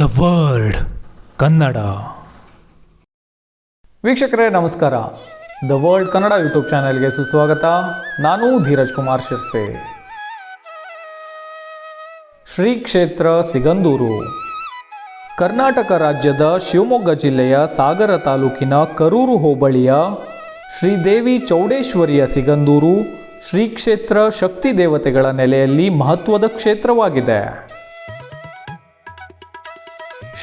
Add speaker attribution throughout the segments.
Speaker 1: The world Kannada.
Speaker 2: ವೀಕ್ಷಕರೇ, ನಮಸ್ಕಾರ. The world Kannada YouTube ಚಾನೆಲ್ಗೆ ಸುಸ್ವಾಗತ. ನಾನು ಧೀರಜ್ ಕುಮಾರ್ ಶಿರ್ಸೆ. ಶ್ರೀ ಕ್ಷೇತ್ರ ಸಿಗಂದೂರು. ಕರ್ನಾಟಕ ರಾಜ್ಯದ ಶಿವಮೊಗ್ಗ ಜಿಲ್ಲೆಯ ಸಾಗರ ತಾಲೂಕಿನ ಕರೂರು ಹೋಬಳಿಯ ಶ್ರೀದೇವಿ ಚೌಡೇಶ್ವರಿಯ ಸಿಗಂದೂರು ಶ್ರೀ ಕ್ಷೇತ್ರ ಶಕ್ತಿ ದೇವತೆಗಳ ನೆಲೆಯಲ್ಲಿ ಮಹತ್ವದ ಕ್ಷೇತ್ರವಾಗಿದೆ.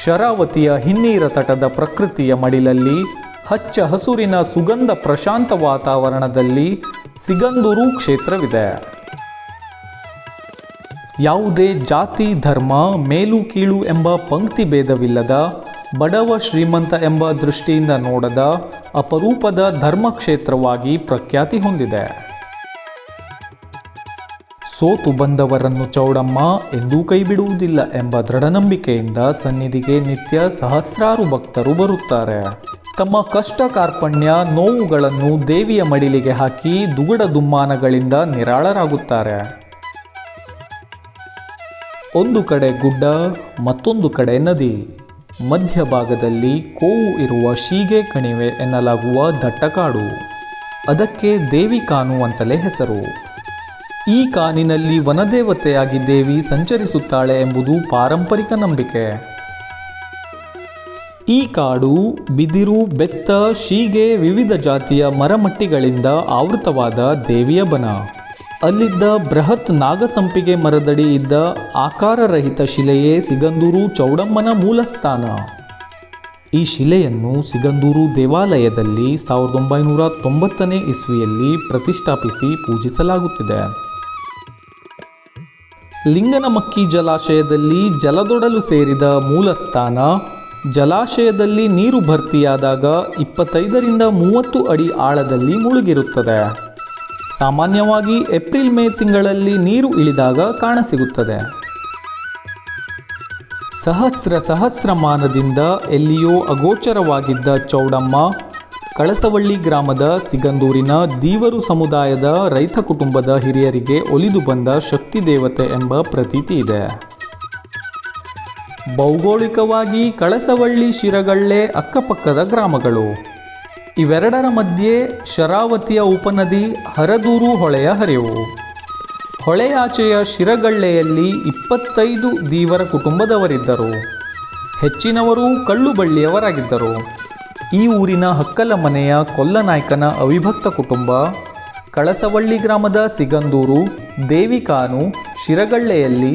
Speaker 2: ಶರಾವತಿಯ ಹಿನ್ನೀರ ತಟದ ಪ್ರಕೃತಿಯ ಮಡಿಲಲ್ಲಿ, ಹಚ್ಚ ಹಸುರಿನ ಸುಗಂಧ ಪ್ರಶಾಂತ ವಾತಾವರಣದಲ್ಲಿ ಸಿಗಂದೂರು ಕ್ಷೇತ್ರವಿದೆ. ಯಾವುದೇ ಜಾತಿ, ಧರ್ಮ, ಮೇಲು ಕೀಳು ಎಂಬ ಪಂಕ್ತಿ ಭೇದವಿಲ್ಲದ, ಬಡವ ಶ್ರೀಮಂತ ಎಂಬ ದೃಷ್ಟಿಯಿಂದ ನೋಡದ ಅಪರೂಪದ ಧರ್ಮಕ್ಷೇತ್ರವಾಗಿ ಪ್ರಖ್ಯಾತಿ ಹೊಂದಿದೆ. ಸೋತು ಬಂದವರನ್ನು ಚೌಡಮ್ಮ ಎಂದೂ ಕೈಬಿಡುವುದಿಲ್ಲ ಎಂಬ ದೃಢನಂಬಿಕೆಯಿಂದ ಸನ್ನಿಧಿಗೆ ನಿತ್ಯ ಸಹಸ್ರಾರು ಭಕ್ತರು ಬರುತ್ತಾರೆ. ತಮ್ಮ ಕಷ್ಟ ಕಾರ್ಪಣ್ಯ ನೋವುಗಳನ್ನು ದೇವಿಯ ಮಡಿಲಿಗೆ ಹಾಕಿ ದುಗುಡ ದುಮ್ಮಾನಗಳಿಂದ ನಿರಾಳರಾಗುತ್ತಾರೆ. ಒಂದು ಕಡೆ ಗುಡ್ಡ, ಮತ್ತೊಂದು ಕಡೆ ನದಿ. ಮಧ್ಯಭಾಗದಲ್ಲಿ ಕೋವು ಇರುವ ಶೀಗೆ ಕಣಿವೆ ಎನ್ನಲಾಗುವ ದಟ್ಟಕಾಡು. ಅದಕ್ಕೆ ದೇವಿ ಕಾನು ಅಂತಲೇ ಹೆಸರು. ಈ ಕಾನಿನಲ್ಲಿ ವನದೇವತೆಯಾಗಿ ದೇವಿ ಸಂಚರಿಸುತ್ತಾಳೆ ಎಂಬುದು ಪಾರಂಪರಿಕ ನಂಬಿಕೆ. ಈ ಕಾಡು ಬಿದಿರು, ಬೆತ್ತ, ಶೀಗೆ ವಿವಿಧ ಜಾತಿಯ ಮರಮಟ್ಟಿಗಳಿಂದ ಆವೃತವಾದ ದೇವಿಯ ಬನ. ಅಲ್ಲಿದ್ದ ಬೃಹತ್ ನಾಗಸಂಪಿಗೆ ಮರದಡಿ ಇದ್ದ ಆಕಾರರಹಿತ ಶಿಲೆಯೇ ಸಿಗಂದೂರು ಚೌಡಮ್ಮನ ಮೂಲಸ್ಥಾನ. ಈ ಶಿಲೆಯನ್ನು ಸಿಗಂದೂರು ದೇವಾಲಯದಲ್ಲಿ ಸಾವಿರದ ಒಂಬೈನೂರ ತೊಂಬತ್ತನೇ ಇಸ್ವಿಯಲ್ಲಿ ಪ್ರತಿಷ್ಠಾಪಿಸಿ ಪೂಜಿಸಲಾಗುತ್ತಿದೆ. ಲಿಂಗನಮಕ್ಕಿ ಜಲಾಶಯದಲ್ಲಿ ಜಲದೊಡಲು ಸೇರಿದ ಮೂಲಸ್ಥಾನ, ಜಲಾಶಯದಲ್ಲಿ ನೀರು ಭರ್ತಿಯಾದಾಗ ಇಪ್ಪತ್ತೈದರಿಂದ ಮೂವತ್ತು ಅಡಿ ಆಳದಲ್ಲಿ ಮುಳುಗಿರುತ್ತದೆ. ಸಾಮಾನ್ಯವಾಗಿ ಏಪ್ರಿಲ್ ಮೇ ತಿಂಗಳಲ್ಲಿ ನೀರು ಇಳಿದಾಗ ಕಾಣಸಿಗುತ್ತದೆ. ಸಹಸ್ರ ಸಹಸ್ರಮಾನದಿಂದ ಎಲ್ಲಿಯೋ ಅಗೋಚರವಾಗಿದ್ದ ಚೌಡಮ್ಮ ಕಳಸವಳ್ಳಿ ಗ್ರಾಮದ ಸಿಗಂದೂರಿನ ದೀವರು ಸಮುದಾಯದ ರೈತ ಕುಟುಂಬದ ಹಿರಿಯರಿಗೆ ಒಲಿದು ಬಂದ ಶಕ್ತಿ ದೇವತೆ ಎಂಬ ಪ್ರತೀತಿ ಇದೆ. ಭೌಗೋಳಿಕವಾಗಿ ಕಳಸವಳ್ಳಿ ಶಿರಗಳ್ಳೆ ಅಕ್ಕಪಕ್ಕದ ಗ್ರಾಮಗಳು. ಇವೆರಡರ ಮಧ್ಯೆ ಶರಾವತಿಯ ಉಪನದಿ ಹರದೂರು ಹೊಳೆಯ ಹರಿವು. ಹೊಳೆಯಾಚೆಯ ಶಿರಗಳ್ಳೆಯಲ್ಲಿ ಇಪ್ಪತ್ತೈದು ದೀವರ ಕುಟುಂಬದವರಿದ್ದರು. ಹೆಚ್ಚಿನವರು ಕಳ್ಳುಬಳ್ಳಿಯವರಾಗಿದ್ದರು. ಈ ಊರಿನ ಹಕ್ಕಲ ಮನೆಯ ಕೊಲ್ಲನಾಯ್ಕನ ಅವಿಭಕ್ತ ಕುಟುಂಬ, ಕಳಸವಳ್ಳಿ ಗ್ರಾಮದ ಸಿಗಂದೂರು, ದೇವಿಕಾನು, ಶಿರಗಳ್ಳೆಯಲ್ಲಿ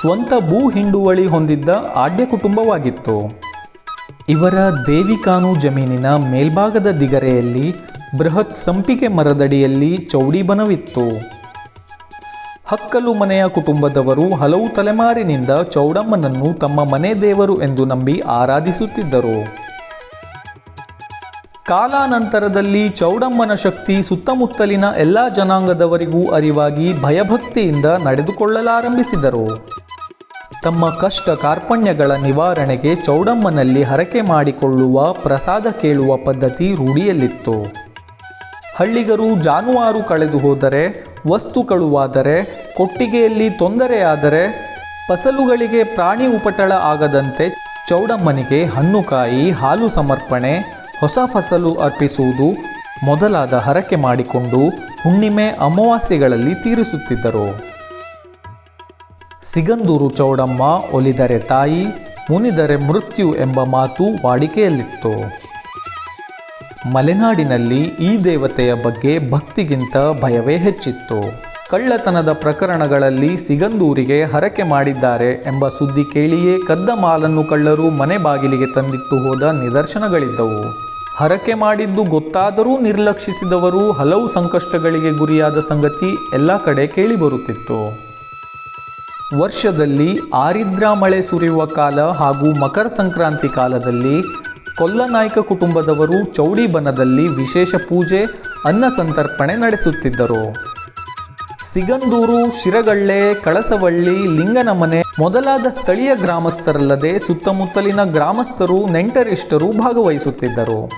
Speaker 2: ಸ್ವಂತ ಭೂ ಹಿಂಡುವಳಿ ಹೊಂದಿದ್ದ ಆಡ್ಯ ಕುಟುಂಬವಾಗಿತ್ತು. ಇವರ ದೇವಿಕಾನು ಜಮೀನಿನ ಮೇಲ್ಭಾಗದ ದಿಗರೆಯಲ್ಲಿ ಬೃಹತ್ ಸಂಪಿಗೆ ಮರದಡಿಯಲ್ಲಿ ಚೌಡಿಬನವಿತ್ತು ಹಕ್ಕಲು ಮನೆಯ ಕುಟುಂಬದವರು ಹಲವು ತಲೆಮಾರಿನಿಂದ ಚೌಡಮ್ಮನನ್ನು ತಮ್ಮ ಮನೆ ದೇವರು ಎಂದು ನಂಬಿ ಆರಾಧಿಸುತ್ತಿದ್ದರು. ಕಾಲಾನಂತರದಲ್ಲಿ ಚೌಡಮ್ಮನ ಶಕ್ತಿ ಸುತ್ತಮುತ್ತಲಿನ ಎಲ್ಲ ಜನಾಂಗದವರಿಗೂ ಅರಿವಾಗಿ ಭಯಭಕ್ತಿಯಿಂದ ನಡೆದುಕೊಳ್ಳಲಾರಂಭಿಸಿದರು. ತಮ್ಮ ಕಷ್ಟ ಕಾರ್ಪಣ್ಯಗಳ ನಿವಾರಣೆಗೆ ಚೌಡಮ್ಮನಲ್ಲಿ ಹರಕೆ ಮಾಡಿಕೊಳ್ಳುವ ಪ್ರಸಾದ ಕೇಳುವ ಪದ್ಧತಿ ರೂಢಿಯಲ್ಲಿತ್ತು. ಹಳ್ಳಿಗರು ಜಾನುವಾರು ಕಳೆದು ಹೋದರೆ, ವಸ್ತು ಕಳುವಾದರೆ, ಕೊಟ್ಟಿಗೆಯಲ್ಲಿ ತೊಂದರೆಯಾದರೆ, ಫಸಲುಗಳಿಗೆ ಪ್ರಾಣಿ ಉಪಟಳ ಆಗದಂತೆ ಚೌಡಮ್ಮನಿಗೆ ಹಣ್ಣುಕಾಯಿ ಹಾಲು ಸಮರ್ಪಣೆ ಹೊಸ ಫಸಲು ಅರ್ಪಿಸುವುದು ಮೊದಲಾದ ಹರಕೆ ಮಾಡಿಕೊಂಡು ಹುಣ್ಣಿಮೆ ಅಮಾವಾಸ್ಯೆಗಳಲ್ಲಿ ತೀರಿಸುತ್ತಿದ್ದರು. ಸಿಗಂದೂರು ಚೌಡಮ್ಮ ಒಲಿದರೆ ತಾಯಿ, ಮುನಿದರೆ ಮೃತ್ಯು ಎಂಬ ಮಾತು ವಾಡಿಕೆಯಲ್ಲಿತ್ತು. ಮಲೆನಾಡಿನಲ್ಲಿ ಈ ದೇವತೆಯ ಬಗ್ಗೆ ಭಕ್ತಿಗಿಂತ ಭಯವೇ ಹೆಚ್ಚಿತ್ತು. ಕಳ್ಳತನದ ಪ್ರಕರಣಗಳಲ್ಲಿ ಸಿಗಂದೂರಿಗೆ ಹರಕೆ ಮಾಡಿದ್ದಾರೆ ಎಂಬ ಸುದ್ದಿ ಕೇಳಿಯೇ ಕದ್ದ ಮಾಲನ್ನು ಕಳ್ಳರು ಮನೆ ಬಾಗಿಲಿಗೆ ತಂದಿಟ್ಟು ಹೋದ ನಿದರ್ಶನಗಳಿದ್ದವು. ಹರಕೆ ಮಾಡಿದ್ದು ಗೊತ್ತಾದರೂ ನಿರ್ಲಕ್ಷಿಸಿದವರು ಹಲವು ಸಂಕಷ್ಟಗಳಿಗೆ ಗುರಿಯಾದ ಸಂಗತಿ ಎಲ್ಲ ಕಡೆ ಕೇಳಿಬರುತ್ತಿತ್ತು ವರ್ಷದಲ್ಲಿ ಆರಿದ್ರ ಮಳೆ ಸುರಿಯುವ ಕಾಲ ಹಾಗೂ ಮಕರ ಸಂಕ್ರಾಂತಿ ಕಾಲದಲ್ಲಿ ಕೊಲ್ಲನಾಯ್ಕ ಕುಟುಂಬದವರು ಚೌಡಿಬನದಲ್ಲಿ ವಿಶೇಷ ಪೂಜೆ, ಅನ್ನ ಸಂತರ್ಪಣೆ ನಡೆಸುತ್ತಿದ್ದರು. ಸಿಗಂದೂರು, ಶಿರಗಳ್ಳೆ, ಕಳಸವಳ್ಳಿ, ಲಿಂಗನಮನೆ ಮೊದಲಾದ ಸ್ಥಳೀಯ ಗ್ರಾಮಸ್ಥರಲ್ಲದೆ ಸುತ್ತಮುತ್ತಲಿನ ಗ್ರಾಮಸ್ಥರು ನೆಂಟರಿಷ್ಟರು ಭಾಗವಹಿಸುತ್ತಿದ್ದರು.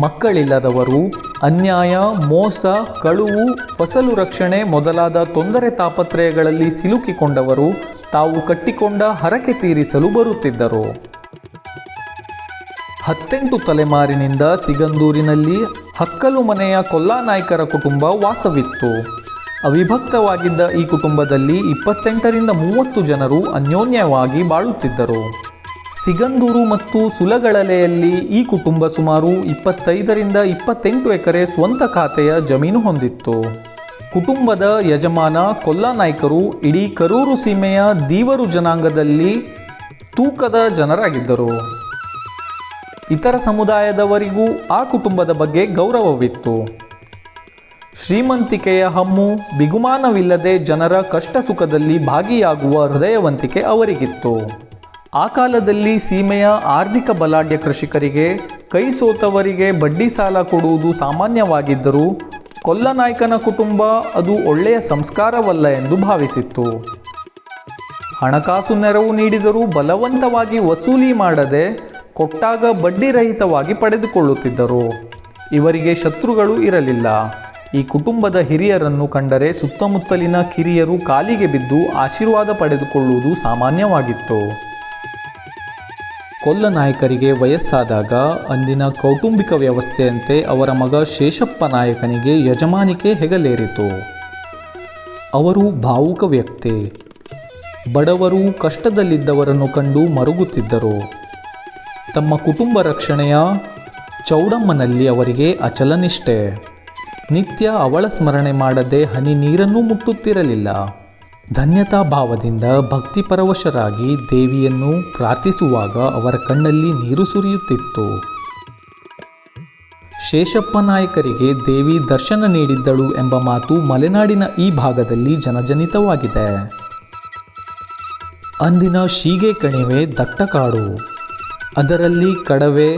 Speaker 2: ಮಕ್ಕಳಿಲ್ಲದವರು, ಅನ್ಯಾಯ, ಮೋಸ, ಕಳುವು, ಫಸಲು ರಕ್ಷಣೆ ಮೊದಲಾದ ತೊಂದರೆ ತಾಪತ್ರಯಗಳಲ್ಲಿ ಸಿಲುಕಿಕೊಂಡವರು ತಾವು ಕಟ್ಟಿಕೊಂಡ ಹರಕೆ ತೀರಿಸಲು ಬರುತ್ತಿದ್ದರು. ಹತ್ತೆಂಟು ತಲೆಮಾರಿನಿಂದ ಸಿಗಂದೂರಿನಲ್ಲಿ ಹಕ್ಕಲು ಮನೆಯ ಕೊಲ್ಲಾನಾಯ್ಕರ ಕುಟುಂಬ ವಾಸವಿತ್ತು. ಅವಿಭಕ್ತವಾಗಿದ್ದ ಈ ಕುಟುಂಬದಲ್ಲಿ ಇಪ್ಪತ್ತೆಂಟರಿಂದ ಮೂವತ್ತು ಜನರು ಅನ್ಯೋನ್ಯವಾಗಿ ಬಾಳುತ್ತಿದ್ದರು. ಸಿಗಂದೂರು ಮತ್ತು ಸುಲಗಳಲೆಯಲ್ಲಿ ಈ ಕುಟುಂಬ ಸುಮಾರು ಇಪ್ಪತ್ತೈದರಿಂದ ಇಪ್ಪತ್ತೆಂಟು ಎಕರೆ ಸ್ವಂತ ಖಾತೆಯ ಜಮೀನು ಹೊಂದಿತ್ತು. ಕುಟುಂಬದ ಯಜಮಾನ ಕೊಲ್ಲಾನಾಯ್ಕರು ಇಡೀ ಕರೂರು ಸೀಮೆಯ ದೀವರು ಜನಾಂಗದಲ್ಲಿ ತೂಕದ ಜನರಾಗಿದ್ದರು. ಇತರ ಸಮುದಾಯದವರಿಗೂ ಆ ಕುಟುಂಬದ ಬಗ್ಗೆ ಗೌರವವಿತ್ತು. ಶ್ರೀಮಂತಿಕೆಯ ಹಮ್ಮು ಬಿಗುಮಾನವಿಲ್ಲದೆ ಜನರ ಕಷ್ಟ ಸುಖದಲ್ಲಿ ಭಾಗಿಯಾಗುವ ಹೃದಯವಂತಿಕೆ ಅವರಿಗಿತ್ತು. ಆ ಕಾಲದಲ್ಲಿ ಸೀಮೆಯ ಆರ್ಥಿಕ ಬಲಾಢ್ಯ ಕೃಷಿಕರಿಗೆ, ಕೈ ಸೋತವರಿಗೆ ಬಡ್ಡಿ ಸಾಲ ಕೊಡುವುದು ಸಾಮಾನ್ಯವಾಗಿದ್ದರೂ ಕೊಲ್ಲನಾಯ್ಕನ ಕುಟುಂಬ ಅದು ಒಳ್ಳೆಯ ಸಂಸ್ಕಾರವಲ್ಲ ಎಂದು ಭಾವಿಸಿತ್ತು. ಹಣಕಾಸು ನೆರವು ನೀಡಿದರೂ ಬಲವಂತವಾಗಿ ವಸೂಲಿ ಮಾಡದೆ ಕೊಟ್ಟಾಗ ಬಡ್ಡಿರಹಿತವಾಗಿ ಪಡೆದುಕೊಳ್ಳುತ್ತಿದ್ದರು. ಇವರಿಗೆ ಶತ್ರುಗಳು ಇರಲಿಲ್ಲ. ಈ ಕುಟುಂಬದ ಹಿರಿಯರನ್ನು ಕಂಡರೆ ಸುತ್ತಮುತ್ತಲಿನ ಕಿರಿಯರು ಕಾಲಿಗೆ ಬಿದ್ದು ಆಶೀರ್ವಾದ ಪಡೆದುಕೊಳ್ಳುವುದು ಸಾಮಾನ್ಯವಾಗಿತ್ತು. ಕೊಲ್ಲ ನಾಯಕರಿಗೆ ವಯಸ್ಸಾದಾಗ ಅಂದಿನ ಕೌಟುಂಬಿಕ ವ್ಯವಸ್ಥೆಯಂತೆ ಅವರ ಮಗ ಶೇಷಪ್ಪ ನಾಯಕನಿಗೆ ಯಜಮಾನಿಕೆ ಹೆಗಲೇರಿತು. ಅವರು ಭಾವುಕ ವ್ಯಕ್ತಿ. ಬಡವರು ಕಷ್ಟದಲ್ಲಿದ್ದವರನ್ನು ಕಂಡು ಮರುಗುತ್ತಿದ್ದರು. ತಮ್ಮ ಕುಟುಂಬ ರಕ್ಷಣೆಯ ಚೌಡಮ್ಮನಲ್ಲಿ ಅವರಿಗೆ ಅಚಲನಿಷ್ಠೆ. ನಿತ್ಯ ಅವಳ ಸ್ಮರಣೆ ಮಾಡದೆ ಹನಿ ನೀರನ್ನೂ ಮುಟ್ಟುತ್ತಿರಲಿಲ್ಲ. ಧನ್ಯತಾ ಭಾವದಿಂದ ಭಕ್ತಿಪರವಶರಾಗಿ ದೇವಿಯನ್ನು ಪ್ರಾರ್ಥಿಸುವಾಗ ಅವರ ಕಣ್ಣಲ್ಲಿ ನೀರು ಸುರಿಯುತ್ತಿತ್ತು. ಶೇಷಪ್ಪ ನಾಯಕರಿಗೆ ದೇವಿ ದರ್ಶನ ನೀಡಿದ್ದಳು ಎಂಬ ಮಾತು ಮಲೆನಾಡಿನ ಈ ಭಾಗದಲ್ಲಿ ಜನಜನಿತವಾಗಿದೆ. ಅಂದಿನ ಶೀಗೆ ಕಣಿವೆ ದಟ್ಟ ಕಾಡು ಅದರಲ್ಲಿ ಕಡವೆ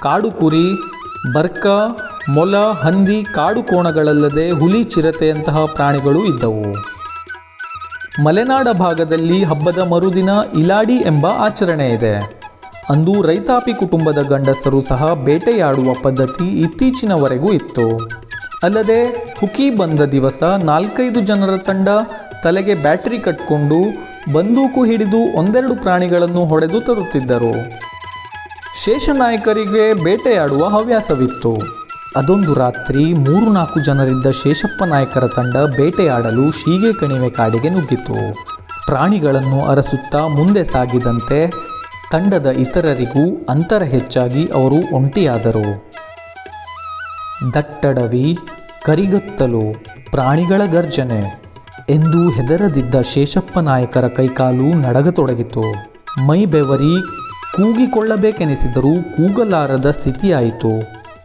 Speaker 2: ಕಾಡು ಕುರಿ ಬರ್ಕ, ಮೊಲ, ಹಂದಿ, ಕಾಡು ಕೋಣಗಳಲ್ಲದೆ ಹುಲಿ ಚಿರತೆಯಂತಹ ಪ್ರಾಣಿಗಳು ಇದ್ದವು. ಮಲೆನಾಡ ಭಾಗದಲ್ಲಿ ಹಬ್ಬದ ಮರುದಿನ ಇಲಾಡಿ ಎಂಬ ಆಚರಣೆ ಇದೆ. ಅಂದು ರೈತಾಪಿ ಕುಟುಂಬದ ಗಂಡಸರು ಸಹ ಬೇಟೆಯಾಡುವ ಪದ್ಧತಿ ಇತ್ತೀಚಿನವರೆಗೂ ಇತ್ತು. ಅಲ್ಲದೆ ಹುಕಿ ಬಂದ ದಿವಸ ನಾಲ್ಕೈದು ಜನರ ತಂಡ ತಲೆಗೆ ಬ್ಯಾಟರಿ ಕಟ್ಕೊಂಡು ಬಂದೂಕು ಹಿಡಿದು ಒಂದೆರಡು ಪ್ರಾಣಿಗಳನ್ನು ಹೊಡೆದು ತರುತ್ತಿದ್ದರು. ಶೇಷನಾಯಕರಿಗೆ ಬೇಟೆಯಾಡುವ ಹವ್ಯಾಸವಿತ್ತು. ಅದೊಂದು ರಾತ್ರಿ ಮೂರು ನಾಲ್ಕು ಜನರಿದ್ದ ಶೇಷಪ್ಪ ನಾಯಕರ ತಂಡ ಬೇಟೆಯಾಡಲು ಶೀಗೆ ಕಣಿವೆ ಕಾಡಿಗೆ ನುಗ್ಗಿತು. ಪ್ರಾಣಿಗಳನ್ನು ಅರಸುತ್ತಾ ಮುಂದೆ ಸಾಗಿದಂತೆ ತಂಡದ ಇತರರಿಗೂ ಅಂತರ ಹೆಚ್ಚಾಗಿ ಅವರು ಒಂಟಿಯಾದರು. ದಟ್ಟಡವಿ, ಕರಿಗತ್ತಲು, ಪ್ರಾಣಿಗಳ ಗರ್ಜನೆ ಎಂದು ಹೆದರದಿದ್ದ ಶೇಷಪ್ಪ ನಾಯಕರ ಕೈಕಾಲು ನಡಗತೊಡಗಿತು. ಮೈ ಬೆವರಿ ಕೂಗಿಕೊಳ್ಳಬೇಕೆನಿಸಿದರೂ ಕೂಗಲಾರದ ಸ್ಥಿತಿಯಾಯಿತು.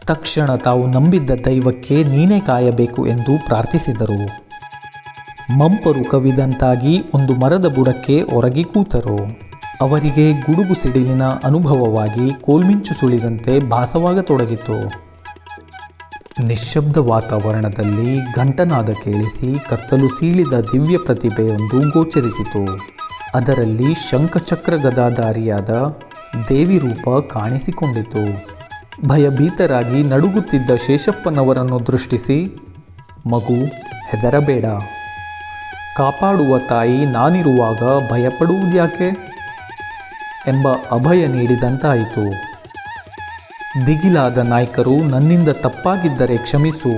Speaker 2: ತಕ್ಷಣ ತಾವು ನಂಬಿದ್ದ ದೈವಕ್ಕೆ ನೀನೇ ಕಾಯಬೇಕು ಎಂದು ಪ್ರಾರ್ಥಿಸಿದರು. ಮಂಪರು ಕವಿದಂತಾಗಿ ಒಂದು ಮರದ ಬುಡಕ್ಕೆ ಒರಗಿ ಕೂತರು. ಅವರಿಗೆ ಗುಡುಗು ಸಿಡಿಲಿನ ಅನುಭವವಾಗಿ ಕೋಲ್ಮಿಂಚು ಸುಳಿದಂತೆ ಭಾಸವಾಗತೊಡಗಿತು. ನಿಶ್ಶಬ್ದ ವಾತಾವರಣದಲ್ಲಿ ಘಂಟನಾದ ಕೇಳಿಸಿ ಕತ್ತಲು ಸೀಳಿದ ದಿವ್ಯ ಪ್ರತಿಭೆಯೊಂದು ಗೋಚರಿಸಿತು. ಅದರಲ್ಲಿ ಶಂಖಚಕ್ರ ಗದಾಧಾರಿಯಾದ ದೇವಿ ರೂಪ ಕಾಣಿಸಿಕೊಂಡಿತು. ಭಯಭೀತರಾಗಿ ನಡುಗುತ್ತಿದ್ದ ಶೇಷಪ್ಪನವರನ್ನು ದೃಷ್ಟಿಸಿ, ಮಗು, ಹೆದರಬೇಡ. ಕಾಪಾಡುವ ತಾಯಿ ನಾನಿರುವಾಗ ಭಯಪಡುವುದ್ಯಾಕೆ? ಎಂಬ ಅಭಯ ನೀಡಿದಂತಾಯಿತು. ದಿಗಿಲಾದ ನಾಯ್ಕರು ನನ್ನಿಂದ ತಪ್ಪಾಗಿದ್ದರೆ ಕ್ಷಮಿಸು.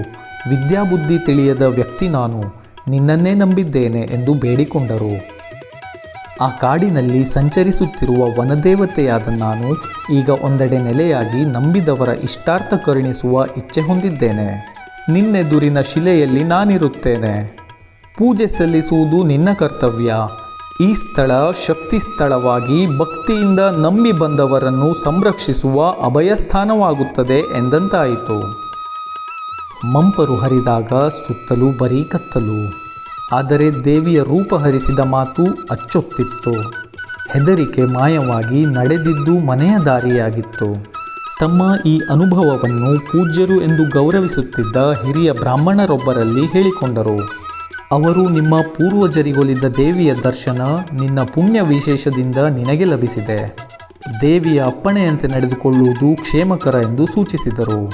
Speaker 2: ವಿದ್ಯಾಬುದ್ಧಿ ತಿಳಿಯದ ವ್ಯಕ್ತಿ ನಾನು. ನಿನ್ನನ್ನೇ ನಂಬಿದ್ದೇನೆ ಎಂದು ಬೇಡಿಕೊಂಡರು. ಆ ಕಾಡಿನಲ್ಲಿ ಸಂಚರಿಸುತ್ತಿರುವ ವನದೇವತೆಯಾದ ನಾನು ಈಗ ಒಂದೆಡೆ ನೆಲೆಯಾಗಿ ನಂಬಿದವರ ಇಷ್ಟಾರ್ಥ ಕರುಣಿಸುವ ಇಚ್ಛೆ ಹೊಂದಿದ್ದೇನೆ. ನಿನ್ನೆದುರಿನ ಶಿಲೆಯಲ್ಲಿ ನಾನಿರುತ್ತೇನೆ. ಪೂಜೆ ಸಲ್ಲಿಸುವುದು ನಿನ್ನ ಕರ್ತವ್ಯ. ಈ ಸ್ಥಳ ಶಕ್ತಿ ಸ್ಥಳವಾಗಿ ಭಕ್ತಿಯಿಂದ ನಂಬಿ ಬಂದವರನ್ನು ಸಂರಕ್ಷಿಸುವ ಅಭಯಸ್ಥಾನವಾಗುತ್ತದೆ ಎಂದಂತಾಯಿತು. ಮಂಪರು ಹರಿದಾಗ ಸುತ್ತಲೂ ಬರೀ ಕತ್ತಲು. ಆದರೆ ದೇವಿಯ ರೂಪ ಹರಿಸಿದ ಮಾತು ಅಚ್ಚೊತ್ತಿತ್ತು. ಹೆದರಿಕೆ ಮಾಯವಾಗಿ ನಡೆದಿದ್ದು ಮನೆಯ ದಾರಿಯಾಗಿತ್ತು. ತಮ್ಮ ಈ ಅನುಭವವನ್ನು ಪೂಜ್ಯರು ಎಂದು ಗೌರವಿಸುತ್ತಿದ್ದ ಹಿರಿಯ ಬ್ರಾಹ್ಮಣರೊಬ್ಬರಲ್ಲಿ ಹೇಳಿಕೊಂಡರು. ಅವರು, ನಿಮ್ಮ ಪೂರ್ವಜರಿಗೊಲಿದ್ದ ದೇವಿಯ ದರ್ಶನ ನಿನ್ನ ಪುಣ್ಯ ವಿಶೇಷದಿಂದ ನಿನಗೆ ಲಭಿಸಿದೆ. ದೇವಿಯ ಅಪ್ಪಣೆಯಂತೆ ನಡೆದುಕೊಳ್ಳುವುದು ಕ್ಷೇಮಕರ ಎಂದು ಸೂಚಿಸಿದರು.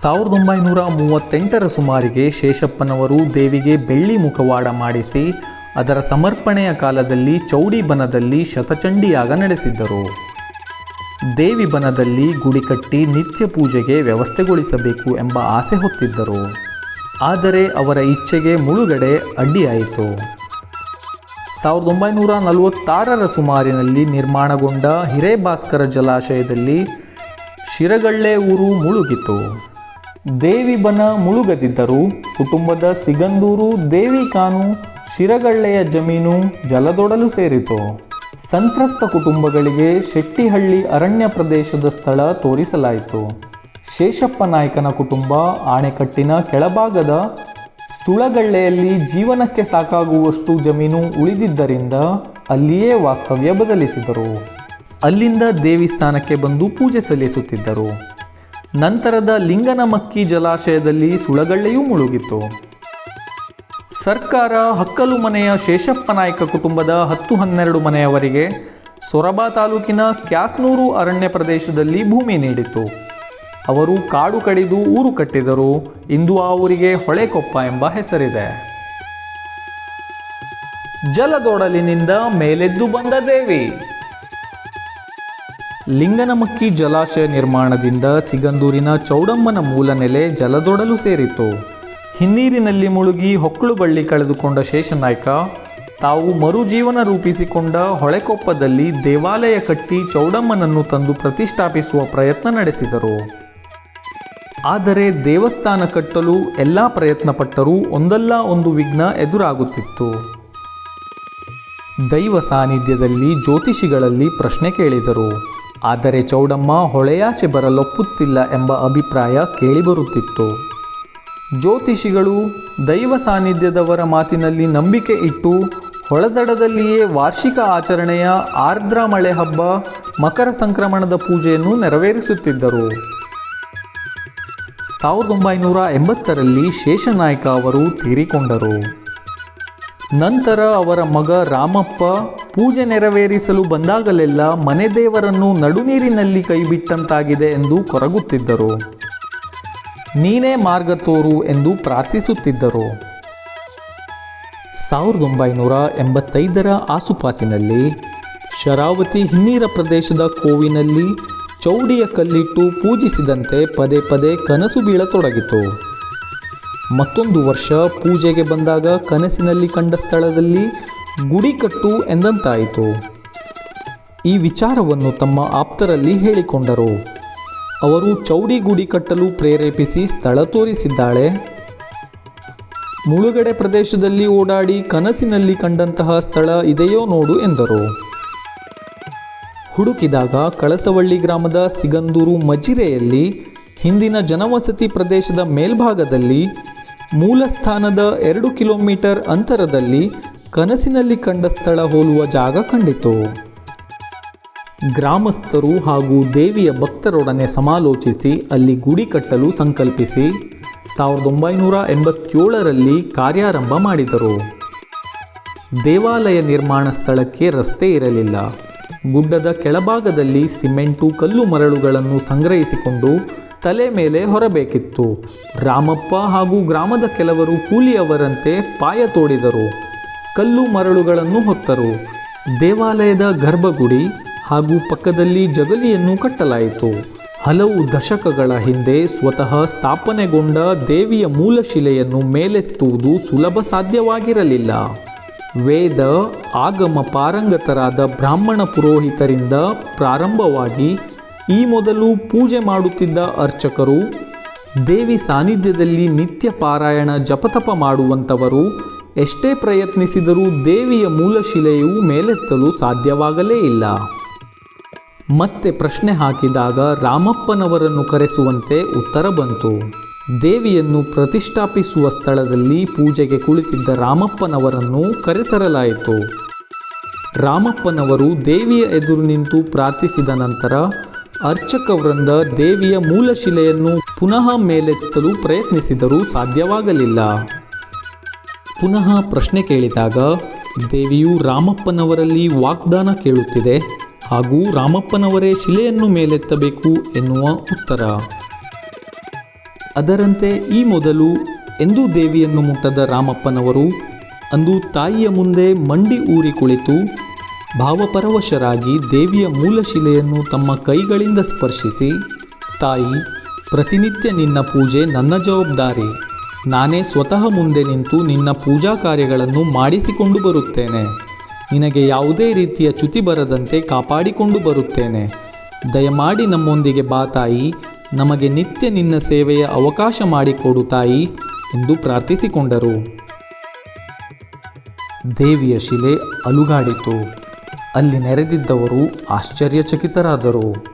Speaker 2: ಸಾವಿರದ ಒಂಬೈನೂರ ಮೂವತ್ತೆಂಟರ ಸುಮಾರಿಗೆ ಶೇಷಪ್ಪನವರು ದೇವಿಗೆ ಬೆಳ್ಳಿ ಮುಖವಾಡ ಮಾಡಿಸಿ, ಅದರ ಸಮರ್ಪಣೆಯ ಕಾಲದಲ್ಲಿ ಚೌಡಿ ಬನದಲ್ಲಿ ಶತಚಂಡಿಯಾಗ ನಡೆಸಿದ್ದರು. ದೇವಿ ಬನದಲ್ಲಿ ಗುಡಿ ಕಟ್ಟಿ ನಿತ್ಯ ಪೂಜೆಗೆ ವ್ಯವಸ್ಥೆಗೊಳಿಸಬೇಕು ಎಂಬ ಆಸೆ ಹೊತ್ತಿದ್ದರು. ಆದರೆ ಅವರ ಇಚ್ಛೆಗೆ ಮುಳುಗಡೆ ಅಡ್ಡಿಯಾಯಿತು. ಸಾವಿರದ ಒಂಬೈನೂರ ನಲವತ್ತಾರರ ಸುಮಾರಿನಲ್ಲಿ ನಿರ್ಮಾಣಗೊಂಡ ಹಿರೇಭಾಸ್ಕರ ಜಲಾಶಯದಲ್ಲಿ ಶಿರಗಳ್ಳೆ ಊರು ಮುಳುಗಿತು. ದೇವಿಬನ ಮುಳುಗದಿದ್ದರೂ ಕುಟುಂಬದ ಸಿಗಂದೂರು ದೇವಿಕಾನು ಶಿರಗಳ್ಳೆಯ ಜಮೀನು ಜಲದೊಡಲು ಸೇರಿತು. ಸಂತ್ರಸ್ತ ಕುಟುಂಬಗಳಿಗೆ ಶೆಟ್ಟಿಹಳ್ಳಿ ಅರಣ್ಯ ಪ್ರದೇಶದ ಸ್ಥಳ ತೋರಿಸಲಾಯಿತು. ಶೇಷಪ್ಪ ನಾಯಕನ ಕುಟುಂಬ ಆಣೆಕಟ್ಟಿನ ಕೆಳಭಾಗದ ಸುಳಗಳ್ಳೆಯಲ್ಲಿ ಜೀವನಕ್ಕೆ ಸಾಕಾಗುವಷ್ಟು ಜಮೀನು ಉಳಿದಿದ್ದರಿಂದ ಅಲ್ಲಿಯೇ ವಾಸ್ತವ್ಯ ಬದಲಿಸಿದರು. ಅಲ್ಲಿಂದ ದೇವಿಸ್ಥಾನಕ್ಕೆ ಬಂದು ಪೂಜೆ ಸಲ್ಲಿಸುತ್ತಿದ್ದರು. ನಂತರದ ಲಿಂಗನಮಕ್ಕಿ ಜಲಾಶಯದಲ್ಲಿ ಸುಳಗಳ್ಳೆಯೂ ಮುಳುಗಿತು ಸರ್ಕಾರ ಹಕ್ಕಲು ಮನೆಯ ಶೇಷಪ್ಪ ನಾಯಕ ಕುಟುಂಬದ ಹತ್ತು ಹನ್ನೆರಡು ಮನೆಯವರಿಗೆ ಸೊರಬ ತಾಲೂಕಿನ ಕ್ಯಾಸ್ನೂರು ಅರಣ್ಯ ಪ್ರದೇಶದಲ್ಲಿ ಭೂಮಿ ನೀಡಿತು ಅವರು ಕಾಡು ಕಡಿದು ಊರು ಕಟ್ಟಿದರು. ಇಂದು ಆ ಊರಿಗೆ ಹೊಳೆಕೊಪ್ಪ ಎಂಬ ಹೆಸರಿದೆ. ಜಲದೊಡಲಿನಿಂದ ಮೇಲೆದ್ದು ಬಂದ ದೇವಿ. ಲಿಂಗನಮಕ್ಕಿ ಜಲಾಶಯ ನಿರ್ಮಾಣದಿಂದ ಸಿಗಂದೂರಿನ ಚೌಡಮ್ಮನ ಮೂಲ ನೆಲೆ ಜಲದೊಡಲು ಸೇರಿತು ಹಿನ್ನೀರಿನಲ್ಲಿ ಮುಳುಗಿ ಹೊಕ್ಕಳು ಬಳ್ಳಿ ಕಳೆದುಕೊಂಡ ಶೇಷನಾಯ್ಕ, ತಾವು ಮರುಜೀವನ ರೂಪಿಸಿಕೊಂಡ ಹೊಳೆಕೊಪ್ಪದಲ್ಲಿ ದೇವಾಲಯ ಕಟ್ಟಿ ಚೌಡಮ್ಮನನ್ನು ತಂದು ಪ್ರತಿಷ್ಠಾಪಿಸುವ ಪ್ರಯತ್ನ ನಡೆಸಿದರು. ಆದರೆ ದೇವಸ್ಥಾನ ಕಟ್ಟಲು ಎಲ್ಲ ಪ್ರಯತ್ನ ಪಟ್ಟರೂ ಒಂದಲ್ಲ ಒಂದು ವಿಘ್ನ ಎದುರಾಗುತ್ತಿತ್ತು. ದೈವ ಸಾನ್ನಿಧ್ಯದಲ್ಲಿ ಜ್ಯೋತಿಷಿಗಳಲ್ಲಿ ಪ್ರಶ್ನೆ ಕೇಳಿದರು. ಆದರೆ ಚೌಡಮ್ಮ ಹೊಳೆಯಾಚೆ ಬರಲೊಪ್ಪುತ್ತಿಲ್ಲ ಎಂಬ ಅಭಿಪ್ರಾಯ ಕೇಳಿಬರುತ್ತಿತ್ತು. ಜ್ಯೋತಿಷಿಗಳು ದೈವ ಸಾನ್ನಿಧ್ಯದವರ ಮಾತಿನಲ್ಲಿ ನಂಬಿಕೆ ಇಟ್ಟು ಹೊಳದಡದಲ್ಲಿಯೇ ವಾರ್ಷಿಕ ಆಚರಣೆಯ ಆರ್ದ್ರ ಮಳೆ ಹಬ್ಬ ಮಕರ ಸಂಕ್ರಮಣದ ಪೂಜೆಯನ್ನು ನೆರವೇರಿಸುತ್ತಿದ್ದರು. ಸಾವಿರದ ಒಂಬೈನೂರ ಎಂಬತ್ತರಲ್ಲಿ ಶೇಷನಾಯ್ಕ ಅವರು ತೀರಿಕೊಂಡರು. ನಂತರ ಅವರ ಮಗ ರಾಮಪ್ಪ ಪೂಜೆ ನೆರವೇರಿಸಲು ಬಂದಾಗಲೆಲ್ಲ ಮನೆ ದೇವರನ್ನು ನಡುನೀರಿನಲ್ಲಿ ಕೈಬಿಟ್ಟಂತಾಗಿದೆ ಎಂದು ಕೊರಗುತ್ತಿದ್ದರು. ನೀನೇ ಮಾರ್ಗ ತೋರು ಎಂದು ಪ್ರಾರ್ಥಿಸುತ್ತಿದ್ದರು. ಸಾವಿರದ ಒಂಬೈನೂರ ಎಂಬತ್ತೈದರ ಆಸುಪಾಸಿನಲ್ಲಿ ಶರಾವತಿ ಹಿನ್ನೀರ ಪ್ರದೇಶದ ಕೋವಿನಲ್ಲಿ ಚೌಡಿಯ ಕಲ್ಲಿಟ್ಟು ಪೂಜಿಸಿದಂತೆ ಪದೇ ಪದೇ ಕನಸು ಬೀಳತೊಡಗಿತು. ಮತ್ತೊಂದು ವರ್ಷ ಪೂಜೆಗೆ ಬಂದಾಗ ಕನಸಿನಲ್ಲಿ ಕಂಡ ಸ್ಥಳದಲ್ಲಿ ಗುಡಿ ಕಟ್ಟು ಎಂದಂತಾಯಿತು. ಈ ವಿಚಾರವನ್ನು ತಮ್ಮ ಆಪ್ತರಲ್ಲಿ ಹೇಳಿಕೊಂಡರು. ಅವರು ಚೌಡಿ ಗುಡಿ ಕಟ್ಟಲು ಪ್ರೇರೇಪಿಸಿ ಸ್ಥಳ ತೋರಿಸಿದ್ದಾಳೆ. ಮುಳುಗಡೆ ಪ್ರದೇಶದಲ್ಲಿ ಓಡಾಡಿ ಕನಸಿನಲ್ಲಿ ಕಂಡಂತಹ ಸ್ಥಳ ಇದೆಯೋ ನೋಡು ಎಂದರು. ಹುಡುಕಿದಾಗ ಕಳಸವಳ್ಳಿ ಗ್ರಾಮದ ಸಿಗಂದೂರು ಮಜಿರೆಯಲ್ಲಿ ಹಿಂದಿನ ಜನವಸತಿ ಪ್ರದೇಶದ ಮೇಲ್ಭಾಗದಲ್ಲಿ ಮೂಲಸ್ಥಾನದ ಎರಡು ಕಿಲೋಮೀಟರ್ ಅಂತರದಲ್ಲಿ ಕನಸಿನಲ್ಲಿ ಕಂಡ ಸ್ಥಳ ಹೋಲುವ ಜಾಗ ಕಂಡಿತು. ಗ್ರಾಮಸ್ಥರು ಹಾಗೂ ದೇವಿಯ ಭಕ್ತರೊಡನೆ ಸಮಾಲೋಚಿಸಿ ಅಲ್ಲಿ ಗುಡಿ ಕಟ್ಟಲು ಸಂಕಲ್ಪಿಸಿ ಸಾವಿರದ ಒಂಬೈನೂರ ಎಂಬತ್ತೇಳರಲ್ಲಿ ಕಾರ್ಯಾರಂಭ ಮಾಡಿದರು. ದೇವಾಲಯ ನಿರ್ಮಾಣ ಸ್ಥಳಕ್ಕೆ ರಸ್ತೆ ಇರಲಿಲ್ಲ. ಗುಡ್ಡದ ಕೆಳಭಾಗದಲ್ಲಿ ಸಿಮೆಂಟು, ಕಲ್ಲು ಮರಳುಗಳನ್ನು ಸಂಗ್ರಹಿಸಿಕೊಂಡು ತಲೆ ಮೇಲೆ ಹೊರಬೇಕಿತ್ತು. ರಾಮಪ್ಪ ಹಾಗೂ ಗ್ರಾಮದ ಕೆಲವರು ಕೂಲಿಯವರಂತೆ ಪಾಯ ತೋಡಿದರು, ಕಲ್ಲು ಮರಳುಗಳನ್ನು ಹೊತ್ತರು. ದೇವಾಲಯದ ಗರ್ಭಗುಡಿ ಹಾಗೂ ಪಕ್ಕದಲ್ಲಿ ಜಗಲಿಯನ್ನು ಕಟ್ಟಲಾಯಿತು. ಹಲವು ದಶಕಗಳ ಹಿಂದೆ ಸ್ವತಃ ಸ್ಥಾಪನೆಗೊಂಡ ದೇವಿಯ ಮೂಲಶಿಲೆಯನ್ನು ಮೇಲೆತ್ತುವುದು ಸುಲಭ ಸಾಧ್ಯವಾಗಿರಲಿಲ್ಲ. ವೇದ ಆಗಮ ಪಾರಂಗತರಾದ ಬ್ರಾಹ್ಮಣ ಪುರೋಹಿತರಿಂದ ಪ್ರಾರಂಭವಾಗಿ ಈ ಮೊದಲು ಪೂಜೆ ಮಾಡುತ್ತಿದ್ದ ಅರ್ಚಕರು, ದೇವಿ ಸಾನ್ನಿಧ್ಯದಲ್ಲಿ ನಿತ್ಯ ಪಾರಾಯಣ ಜಪತಪ ಮಾಡುವಂಥವರು ಎಷ್ಟೇ ಪ್ರಯತ್ನಿಸಿದರೂ ದೇವಿಯ ಮೂಲಶಿಲೆಯು ಮೇಲೆತ್ತಲು ಸಾಧ್ಯವಾಗಲೇ ಇಲ್ಲ. ಮತ್ತೆ ಪ್ರಶ್ನೆ ಹಾಕಿದಾಗ ರಾಮಪ್ಪನವರನ್ನು ಕರೆಸುವಂತೆ ಉತ್ತರ ಬಂತು. ದೇವಿಯನ್ನು ಪ್ರತಿಷ್ಠಾಪಿಸುವ ಸ್ಥಳದಲ್ಲಿ ಪೂಜೆಗೆ ಕುಳಿತಿದ್ದ ರಾಮಪ್ಪನವರನ್ನು ಕರೆತರಲಾಯಿತು. ರಾಮಪ್ಪನವರು ದೇವಿಯ ಎದುರು ನಿಂತು ಪ್ರಾರ್ಥಿಸಿದ ನಂತರ ಅರ್ಚಕ ವೃಂದ ದೇವಿಯ ಮೂಲಶಿಲೆಯನ್ನು ಪುನಃ ಮೇಲೆತ್ತಲು ಪ್ರಯತ್ನಿಸಿದರೂ ಸಾಧ್ಯವಾಗಲಿಲ್ಲ. ಪುನಃ ಪ್ರಶ್ನೆ ಕೇಳಿದಾಗ, ದೇವಿಯು ರಾಮಪ್ಪನವರಲ್ಲಿ ವಾಗ್ದಾನ ಕೇಳುತ್ತಿದೆ ಹಾಗೂ ರಾಮಪ್ಪನವರೇ ಶಿಲೆಯನ್ನು ಮೇಲೆತ್ತಬೇಕು ಎನ್ನುವ ಉತ್ತರ. ಅದರಂತೆ ಈ ಮೊದಲು ಎಂದೂ ದೇವಿಯನ್ನು ಮುಟ್ಟದ ರಾಮಪ್ಪನವರು ಅಂದು ತಾಯಿಯ ಮುಂದೆ ಮಂಡಿ ಊರಿ ಕುಳಿತು ಭಾವಪರವಶರಾಗಿ ದೇವಿಯ ಮೂಲಶಿಲೆಯನ್ನು ತಮ್ಮ ಕೈಗಳಿಂದ ಸ್ಪರ್ಶಿಸಿ, ತಾಯಿ, ಪ್ರತಿನಿತ್ಯ ನಿನ್ನ ಪೂಜೆ ನನ್ನ ಜವಾಬ್ದಾರಿ. ನಾನೇ ಸ್ವತಃ ಮುಂದೆ ನಿಂತು ನಿನ್ನ ಪೂಜಾ ಕಾರ್ಯಗಳನ್ನು ಮಾಡಿಸಿಕೊಂಡು ಬರುತ್ತೇನೆ. ನಿನಗೆ ಯಾವುದೇ ರೀತಿಯ ಚ್ಯುತಿ ಬರದಂತೆ ಕಾಪಾಡಿಕೊಂಡು ಬರುತ್ತೇನೆ. ದಯಮಾಡಿ ನಮ್ಮೊಂದಿಗೆ ಬಾ ತಾಯಿ ನಮಗೆ ನಿತ್ಯ ನಿನ್ನ ಸೇವೆಯ ಅವಕಾಶ ಮಾಡಿಕೊಡು ತಾಯಿ ಎಂದು ಪ್ರಾರ್ಥಿಸಿಕೊಂಡರು. ದೇವಿಯ ಶಿಲೆ ಅಲುಗಾಡಿತು. ಅಲ್ಲಿ ನೆರೆದಿದ್ದವರು ಆಶ್ಚರ್ಯಚಕಿತರಾದರು.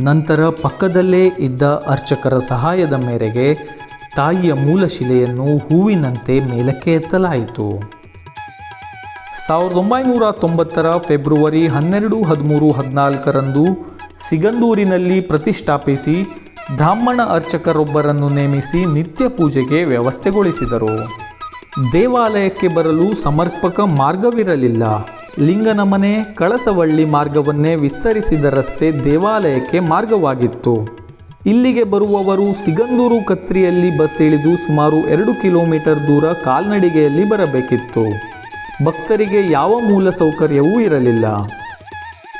Speaker 2: ನಂತರ ಪಕ್ಕದಲ್ಲೇ ಇದ್ದ ಅರ್ಚಕರ ಸಹಾಯದ ಮೇರೆಗೆ ತಾಯಿಯ ಮೂಲ ಶಿಲೆಯನ್ನು ಹೂವಿನಂತೆ ಮೇಲಕ್ಕೆ ಎತ್ತಲಾಯಿತು. ಸಾವಿರದ ಒಂಬೈನೂರ ತೊಂಬತ್ತರ ಫೆಬ್ರವರಿ ಹನ್ನೆರಡು ಹದಿಮೂರು ಹದಿನಾಲ್ಕರಂದು ಸಿಗಂದೂರಿನಲ್ಲಿ ಪ್ರತಿಷ್ಠಾಪಿಸಿ ಬ್ರಾಹ್ಮಣ ಅರ್ಚಕರೊಬ್ಬರನ್ನು ನೇಮಿಸಿ ನಿತ್ಯ ಪೂಜೆಗೆ ವ್ಯವಸ್ಥೆಗೊಳಿಸಿದರು. ದೇವಾಲಯಕ್ಕೆ ಬರಲು ಸಮರ್ಪಕ ಮಾರ್ಗವಿರಲಿಲ್ಲ. ಲಿಂಗನಮನೆ ಕಳಸವಳ್ಳಿ ಮಾರ್ಗವನ್ನೇ ವಿಸ್ತರಿಸಿದ ರಸ್ತೆ ದೇವಾಲಯಕ್ಕೆ ಮಾರ್ಗವಾಗಿತ್ತು. ಇಲ್ಲಿಗೆ ಬರುವವರು ಸಿಗಂದೂರು ಕತ್ರಿಯಲ್ಲಿ ಬಸ್ ಇಳಿದು ಸುಮಾರು ಎರಡು ಕಿಲೋಮೀಟರ್ ದೂರ ಕಾಲ್ನಡಿಗೆಯಲ್ಲಿ ಬರಬೇಕಿತ್ತು. ಭಕ್ತರಿಗೆ ಯಾವ ಮೂಲ ಸೌಕರ್ಯವೂ ಇರಲಿಲ್ಲ.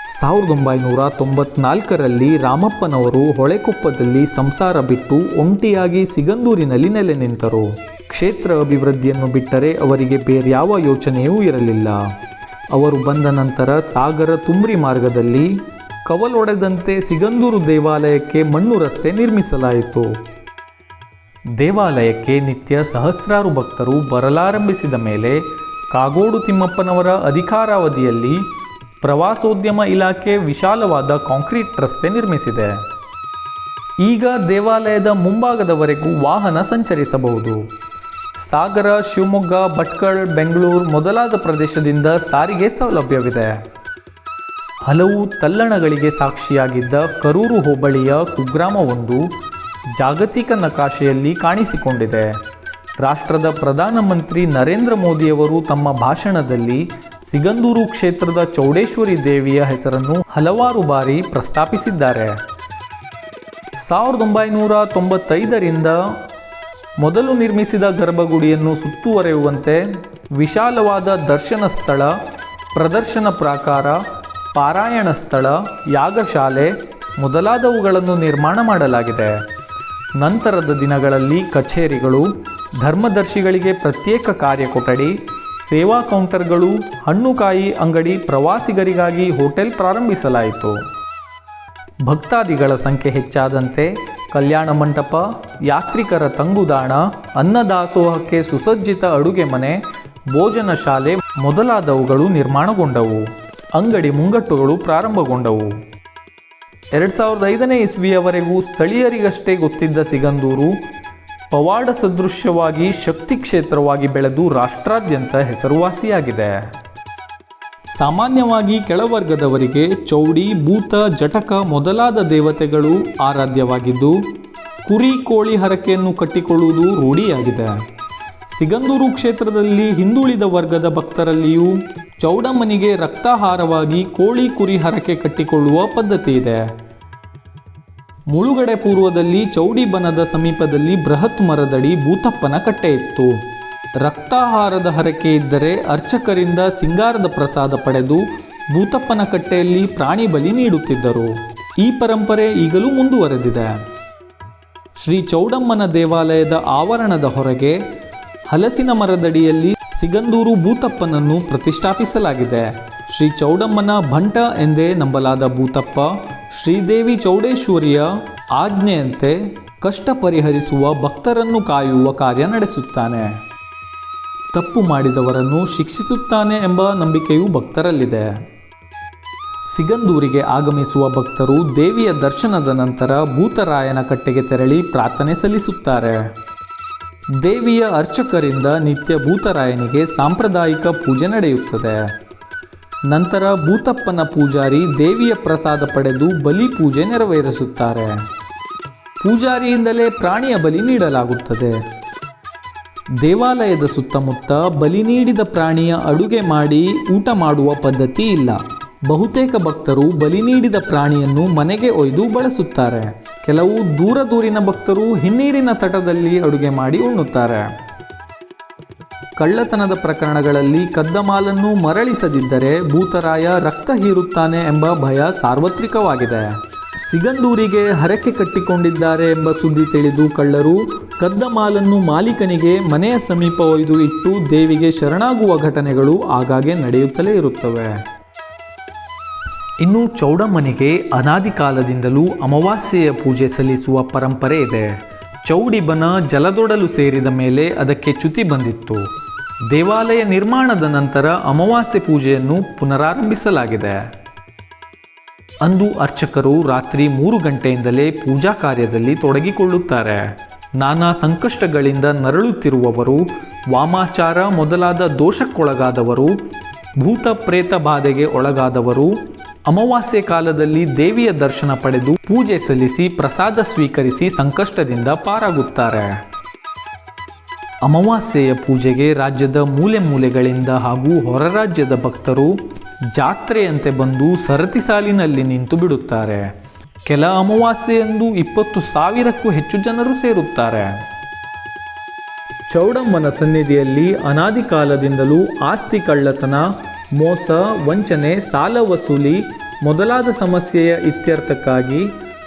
Speaker 2: ಸಾವಿರದ ಒಂಬೈನೂರ ತೊಂಬತ್ನಾಲ್ಕರಲ್ಲಿ ರಾಮಪ್ಪನವರು ಹೊಳೆಕೊಪ್ಪದಲ್ಲಿ ಸಂಸಾರ ಬಿಟ್ಟು ಒಂಟಿಯಾಗಿ ಸಿಗಂದೂರಿನಲ್ಲಿ ನೆಲೆ ನಿಂತರು. ಕ್ಷೇತ್ರ ಅಭಿವೃದ್ಧಿಯನ್ನು ಬಿಟ್ಟರೆ ಅವರಿಗೆ ಬೇರ್ಯಾವ ಯೋಚನೆಯೂ ಇರಲಿಲ್ಲ. ಅವರು ಬಂದ ನಂತರ ಸಾಗರ ತುಂಬ್ರಿ ಮಾರ್ಗದಲ್ಲಿ ಕವಲೊಡೆದಂತೆ ಸಿಗಂದೂರು ದೇವಾಲಯಕ್ಕೆ ಮಣ್ಣು ರಸ್ತೆ ನಿರ್ಮಿಸಲಾಯಿತು. ದೇವಾಲಯಕ್ಕೆ ನಿತ್ಯ ಸಹಸ್ರಾರು ಭಕ್ತರು ಬರಲಾರಂಭಿಸಿದ ಮೇಲೆ ಕಾಗೋಡು ತಿಮ್ಮಪ್ಪನವರ ಅಧಿಕಾರಾವಧಿಯಲ್ಲಿ ಪ್ರವಾಸೋದ್ಯಮ ಇಲಾಖೆ ವಿಶಾಲವಾದ ಕಾಂಕ್ರೀಟ್ ರಸ್ತೆ ನಿರ್ಮಿಸಿದೆ. ಈಗ ದೇವಾಲಯದ ಮುಂಭಾಗದವರೆಗೂ ವಾಹನ ಸಂಚರಿಸಬಹುದು. ಸಾಗರ, ಶಿವಮೊಗ್ಗ, ಭಟ್ಕಳ್, ಬೆಂಗಳೂರು ಮೊದಲಾದ ಪ್ರದೇಶದಿಂದ ಸಾರಿಗೆ ಸೌಲಭ್ಯವಿದೆ. ಹಲವು ತಲ್ಲಣಗಳಿಗೆ ಸಾಕ್ಷಿಯಾಗಿದ್ದ ಕರೂರು ಹೋಬಳಿಯ ಕುಗ್ರಾಮವೊಂದು ಜಾಗತಿಕ ನಕಾಶೆಯಲ್ಲಿ ಕಾಣಿಸಿಕೊಂಡಿದೆ. ರಾಷ್ಟ್ರದ ಪ್ರಧಾನಮಂತ್ರಿ ನರೇಂದ್ರ ಮೋದಿಯವರು ತಮ್ಮ ಭಾಷಣದಲ್ಲಿ ಸಿಗಂದೂರು ಕ್ಷೇತ್ರದ ಚೌಡೇಶ್ವರಿ ದೇವಿಯ ಹೆಸರನ್ನು ಹಲವಾರು ಬಾರಿ ಪ್ರಸ್ತಾಪಿಸಿದ್ದಾರೆ. ಸಾವಿರದ ಒಂಬೈನೂರ ತೊಂಬತ್ತೈದರಿಂದ ಮೊದಲು ನಿರ್ಮಿಸಿದ ಗರ್ಭಗುಡಿಯನ್ನು ಸುತ್ತುವರೆಯುವಂತೆ ವಿಶಾಲವಾದ ದರ್ಶನ ಸ್ಥಳ, ಪ್ರದರ್ಶನ ಪ್ರಾಕಾರ, ಪಾರಾಯಣ ಸ್ಥಳ, ಯಾಗಶಾಲೆ ಮೊದಲಾದವುಗಳನ್ನು ನಿರ್ಮಾಣ ಮಾಡಲಾಗಿದೆ. ನಂತರದ ದಿನಗಳಲ್ಲಿ ಕಚೇರಿಗಳು, ಧರ್ಮದರ್ಶಿಗಳಿಗೆ ಪ್ರತ್ಯೇಕ ಕಾರ್ಯಕೊಠಡಿ ಸೇವಾ ಕೌಂಟರ್ಗಳು, ಹಣ್ಣುಕಾಯಿ ಅಂಗಡಿ ಪ್ರವಾಸಿಗರಿಗಾಗಿ ಹೋಟೆಲ್ ಪ್ರಾರಂಭಿಸಲಾಯಿತು. ಭಕ್ತಾದಿಗಳ ಸಂಖ್ಯೆ ಹೆಚ್ಚಾದಂತೆ ಕಲ್ಯಾಣ ಮಂಟಪ, ಯಾತ್ರಿಕರ ತಂಗುದಾಣ, ಅನ್ನದಾಸೋಹಕ್ಕೆ ಸುಸಜ್ಜಿತ ಅಡುಗೆ ಮನೆ, ಭೋಜನ ಶಾಲೆ ಮೊದಲಾದವುಗಳು ನಿರ್ಮಾಣಗೊಂಡವು. ಅಂಗಡಿ ಮುಂಗಟ್ಟುಗಳು ಪ್ರಾರಂಭಗೊಂಡವು. ಎರಡು ಸಾವಿರದ ಐದನೇ ಇಸ್ವಿಯವರೆಗೂ ಸ್ಥಳೀಯರಿಗಷ್ಟೇ ಗೊತ್ತಿದ್ದ ಸಿಗಂದೂರು ಪವಾಡ ಸದೃಶ್ಯವಾಗಿ ಶಕ್ತಿ ಕ್ಷೇತ್ರವಾಗಿ ಬೆಳೆದು ರಾಷ್ಟ್ರಾದ್ಯಂತ ಹೆಸರುವಾಸಿಯಾಗಿದೆ. ಸಾಮಾನ್ಯವಾಗಿ ಕೆಳವರ್ಗದವರಿಗೆ ಚೌಡಿ ಭೂತ ಜಟಕ ಮೊದಲಾದ ದೇವತೆಗಳು ಆರಾಧ್ಯವಾಗಿದ್ದು, ಕುರಿ, ಕೋಳಿ ಹರಕೆಯನ್ನು ಕಟ್ಟಿಕೊಳ್ಳುವುದು ರೂಢಿಯಾಗಿದೆ. ಸಿಗಂದೂರು ಕ್ಷೇತ್ರದಲ್ಲಿ ಹಿಂದುಳಿದ ವರ್ಗದ ಭಕ್ತರಲ್ಲಿಯೂ ಚೌಡಮ್ಮನಿಗೆ ರಕ್ತಾಹಾರವಾಗಿ ಕೋಳಿ ಕುರಿ ಹರಕೆ ಕಟ್ಟಿಕೊಳ್ಳುವ ಪದ್ಧತಿ ಇದೆ ಮುಳುಗಡೆ ಪೂರ್ವದಲ್ಲಿ ಚೌಡಿ ಬನದ ಸಮೀಪದಲ್ಲಿ ಬೃಹತ್ ಮರದಡಿ ಭೂತಪ್ಪನ ಕಟ್ಟೆ ಇತ್ತು. ರಕ್ತಾಹಾರದ ಹರಕೆ ಇದ್ದರೆ ಅರ್ಚಕರಿಂದ ಸಿಂಗಾರದ ಪ್ರಸಾದ ಪಡೆದು ಭೂತಪ್ಪನ ಕಟ್ಟೆಯಲ್ಲಿ ಪ್ರಾಣಿ ಬಲಿ ನೀಡುತ್ತಿದ್ದರು. ಈ ಪರಂಪರೆ ಈಗಲೂ ಮುಂದುವರೆದಿದೆ. ಶ್ರೀ ಚೌಡಮ್ಮನ ದೇವಾಲಯದ ಆವರಣದ ಹೊರಗೆ ಹಲಸಿನ ಮರದಡಿಯಲ್ಲಿ ಸಿಗಂದೂರು ಭೂತಪ್ಪನನ್ನು ಪ್ರತಿಷ್ಠಾಪಿಸಲಾಗಿದೆ. ಶ್ರೀ ಚೌಡಮ್ಮನ ಭಂಟ ಎಂದೇ ನಂಬಲಾದ ಭೂತಪ್ಪ, ಶ್ರೀದೇವಿ ಚೌಡೇಶ್ವರಿಯ ಆಜ್ಞೆಯಂತೆ ಕಷ್ಟ ಪರಿಹರಿಸುವ ಭಕ್ತರನ್ನು ಕಾಯುವ ಕಾರ್ಯ ನಡೆಸುತ್ತಾನೆ. ತಪ್ಪು ಮಾಡಿದವರನ್ನು ಶಿಕ್ಷಿಸುತ್ತಾನೆ ಎಂಬ ನಂಬಿಕೆಯೂ ಭಕ್ತರಲ್ಲಿದೆ. ಸಿಗಂದೂರಿಗೆ ಆಗಮಿಸುವ ಭಕ್ತರು ದೇವಿಯ ದರ್ಶನದ ನಂತರ ಭೂತರಾಯನ ಕಟ್ಟೆಗೆ ತೆರಳಿ ಪ್ರಾರ್ಥನೆ ಸಲ್ಲಿಸುತ್ತಾರೆ. ದೇವಿಯ ಅರ್ಚಕರಿಂದ ನಿತ್ಯ ಭೂತರಾಯನಿಗೆ ಸಾಂಪ್ರದಾಯಿಕ ಪೂಜೆ ನಡೆಯುತ್ತದೆ. ನಂತರ ಭೂತಪ್ಪನ ಪೂಜಾರಿ ದೇವಿಯ ಪ್ರಸಾದ ಪಡೆದು ಬಲಿ ಪೂಜೆ ನೆರವೇರಿಸುತ್ತಾರೆ. ಪೂಜಾರಿಯಿಂದಲೇ ಪ್ರಾಣಿಯ ಬಲಿ ನೀಡಲಾಗುತ್ತದೆ. ದೇವಾಲಯದ ಸುತ್ತಮುತ್ತ ಬಲಿ ನೀಡಿದ ಪ್ರಾಣಿಯ ಅಡುಗೆ ಮಾಡಿ ಊಟ ಮಾಡುವ ಪದ್ಧತಿ ಇಲ್ಲ. ಬಹುತೇಕ ಭಕ್ತರು ಬಲಿ ನೀಡಿದ ಪ್ರಾಣಿಯನ್ನು ಮನೆಗೆ ಒಯ್ದು ಬಳಸುತ್ತಾರೆ. ಕೆಲವು ದೂರ ದೂರಿನ ಭಕ್ತರು ಹಿನ್ನೀರಿನ ತಟದಲ್ಲಿ ಅಡುಗೆ ಮಾಡಿ ಉಣ್ಣುತ್ತಾರೆ. ಕಳ್ಳತನದ ಪ್ರಕರಣಗಳಲ್ಲಿ ಕದ್ದ ಮಾಲನ್ನು ಮರಳಿಸದಿದ್ದರೆ ಭೂತರಾಯ ರಕ್ತ ಹೀರುತ್ತಾನೆ ಎಂಬ ಭಯ ಸಾರ್ವತ್ರಿಕವಾಗಿದೆ. ಸಿಗಂದೂರಿಗೆ ಹರಕೆ ಕಟ್ಟಿಕೊಂಡಿದ್ದಾರೆ ಎಂಬ ಸುದ್ದಿ ತಿಳಿದು ಕಳ್ಳರು ಕದ್ದ ಮಾಲನ್ನು ಮಾಲೀಕನಿಗೆ ಮನೆಯ ಸಮೀಪ ಒಯ್ದು ಇಟ್ಟು ದೇವಿಗೆ ಶರಣಾಗುವ ಘಟನೆಗಳು ಆಗಾಗ್ಗೆ ನಡೆಯುತ್ತಲೇ ಇರುತ್ತವೆ. ಇನ್ನು ಚೌಡಮ್ಮನಿಗೆ ಅನಾದಿ ಕಾಲದಿಂದಲೂ ಅಮಾವಾಸ್ಯೆಯ ಪೂಜೆ ಸಲ್ಲಿಸುವ ಪರಂಪರೆ ಇದೆ. ಚೌಡಿಬನ ಜಲದೊಡಲು ಸೇರಿದ ಮೇಲೆ ಅದಕ್ಕೆ ಚ್ಯುತಿ ಬಂದಿತ್ತು. ದೇವಾಲಯ ನಿರ್ಮಾಣದ ನಂತರ ಅಮಾವಾಸ್ಯೆ ಪೂಜೆಯನ್ನು ಪುನರಾರಂಭಿಸಲಾಗಿದೆ. ಅಂದು ಅರ್ಚಕರು ರಾತ್ರಿ ಮೂರು ಗಂಟೆಯಿಂದಲೇ ಪೂಜಾ ಕಾರ್ಯದಲ್ಲಿ ತೊಡಗಿಕೊಳ್ಳುತ್ತಾರೆ. ನಾನಾ ಸಂಕಷ್ಟಗಳಿಂದ ನರಳುತ್ತಿರುವವರು, ವಾಮಾಚಾರ ಮೊದಲಾದ ದೋಷಕ್ಕೊಳಗಾದವರು, ಭೂತ ಪ್ರೇತ ಬಾಧೆಗೆ ಒಳಗಾದವರು, ಅಮಾವಾಸ್ಯೆ ಕಾಲದಲ್ಲಿ ದೇವಿಯ ದರ್ಶನ ಪಡೆದು ಪೂಜೆ ಸಲ್ಲಿಸಿ ಪ್ರಸಾದ ಸ್ವೀಕರಿಸಿ ಸಂಕಷ್ಟದಿಂದ ಪಾರಾಗುತ್ತಾರೆ. ಅಮಾವಾಸ್ಯೆಯ ಪೂಜೆಗೆ ರಾಜ್ಯದ ಮೂಲೆ ಮೂಲೆಗಳಿಂದ ಹಾಗೂ ಹೊರ ರಾಜ್ಯದ ಭಕ್ತರು ಜಾತ್ರೆಯಂತೆ ಬಂದು ಸರತಿ ಸಾಲಿನಲ್ಲಿ ನಿಂತು ಬಿಡುತ್ತಾರೆ. ಕೆಲ ಅಮಾವಾಸ್ಯೆಯಂದು ಇಪ್ಪತ್ತು ಸಾವಿರಕ್ಕೂ ಹೆಚ್ಚು ಜನರು ಸೇರುತ್ತಾರೆ. ಚೌಡಮ್ಮನ ಸನ್ನಿಧಿಯಲ್ಲಿ ಅನಾದಿ ಕಾಲದಿಂದಲೂ ಆಸ್ತಿ ಕಳ್ಳತನ, ಮೋಸ, ವಂಚನೆ, ಸಾಲ ವಸೂಲಿ ಮೊದಲಾದ ಸಮಸ್ಯೆಯ ಇತ್ಯರ್ಥಕ್ಕಾಗಿ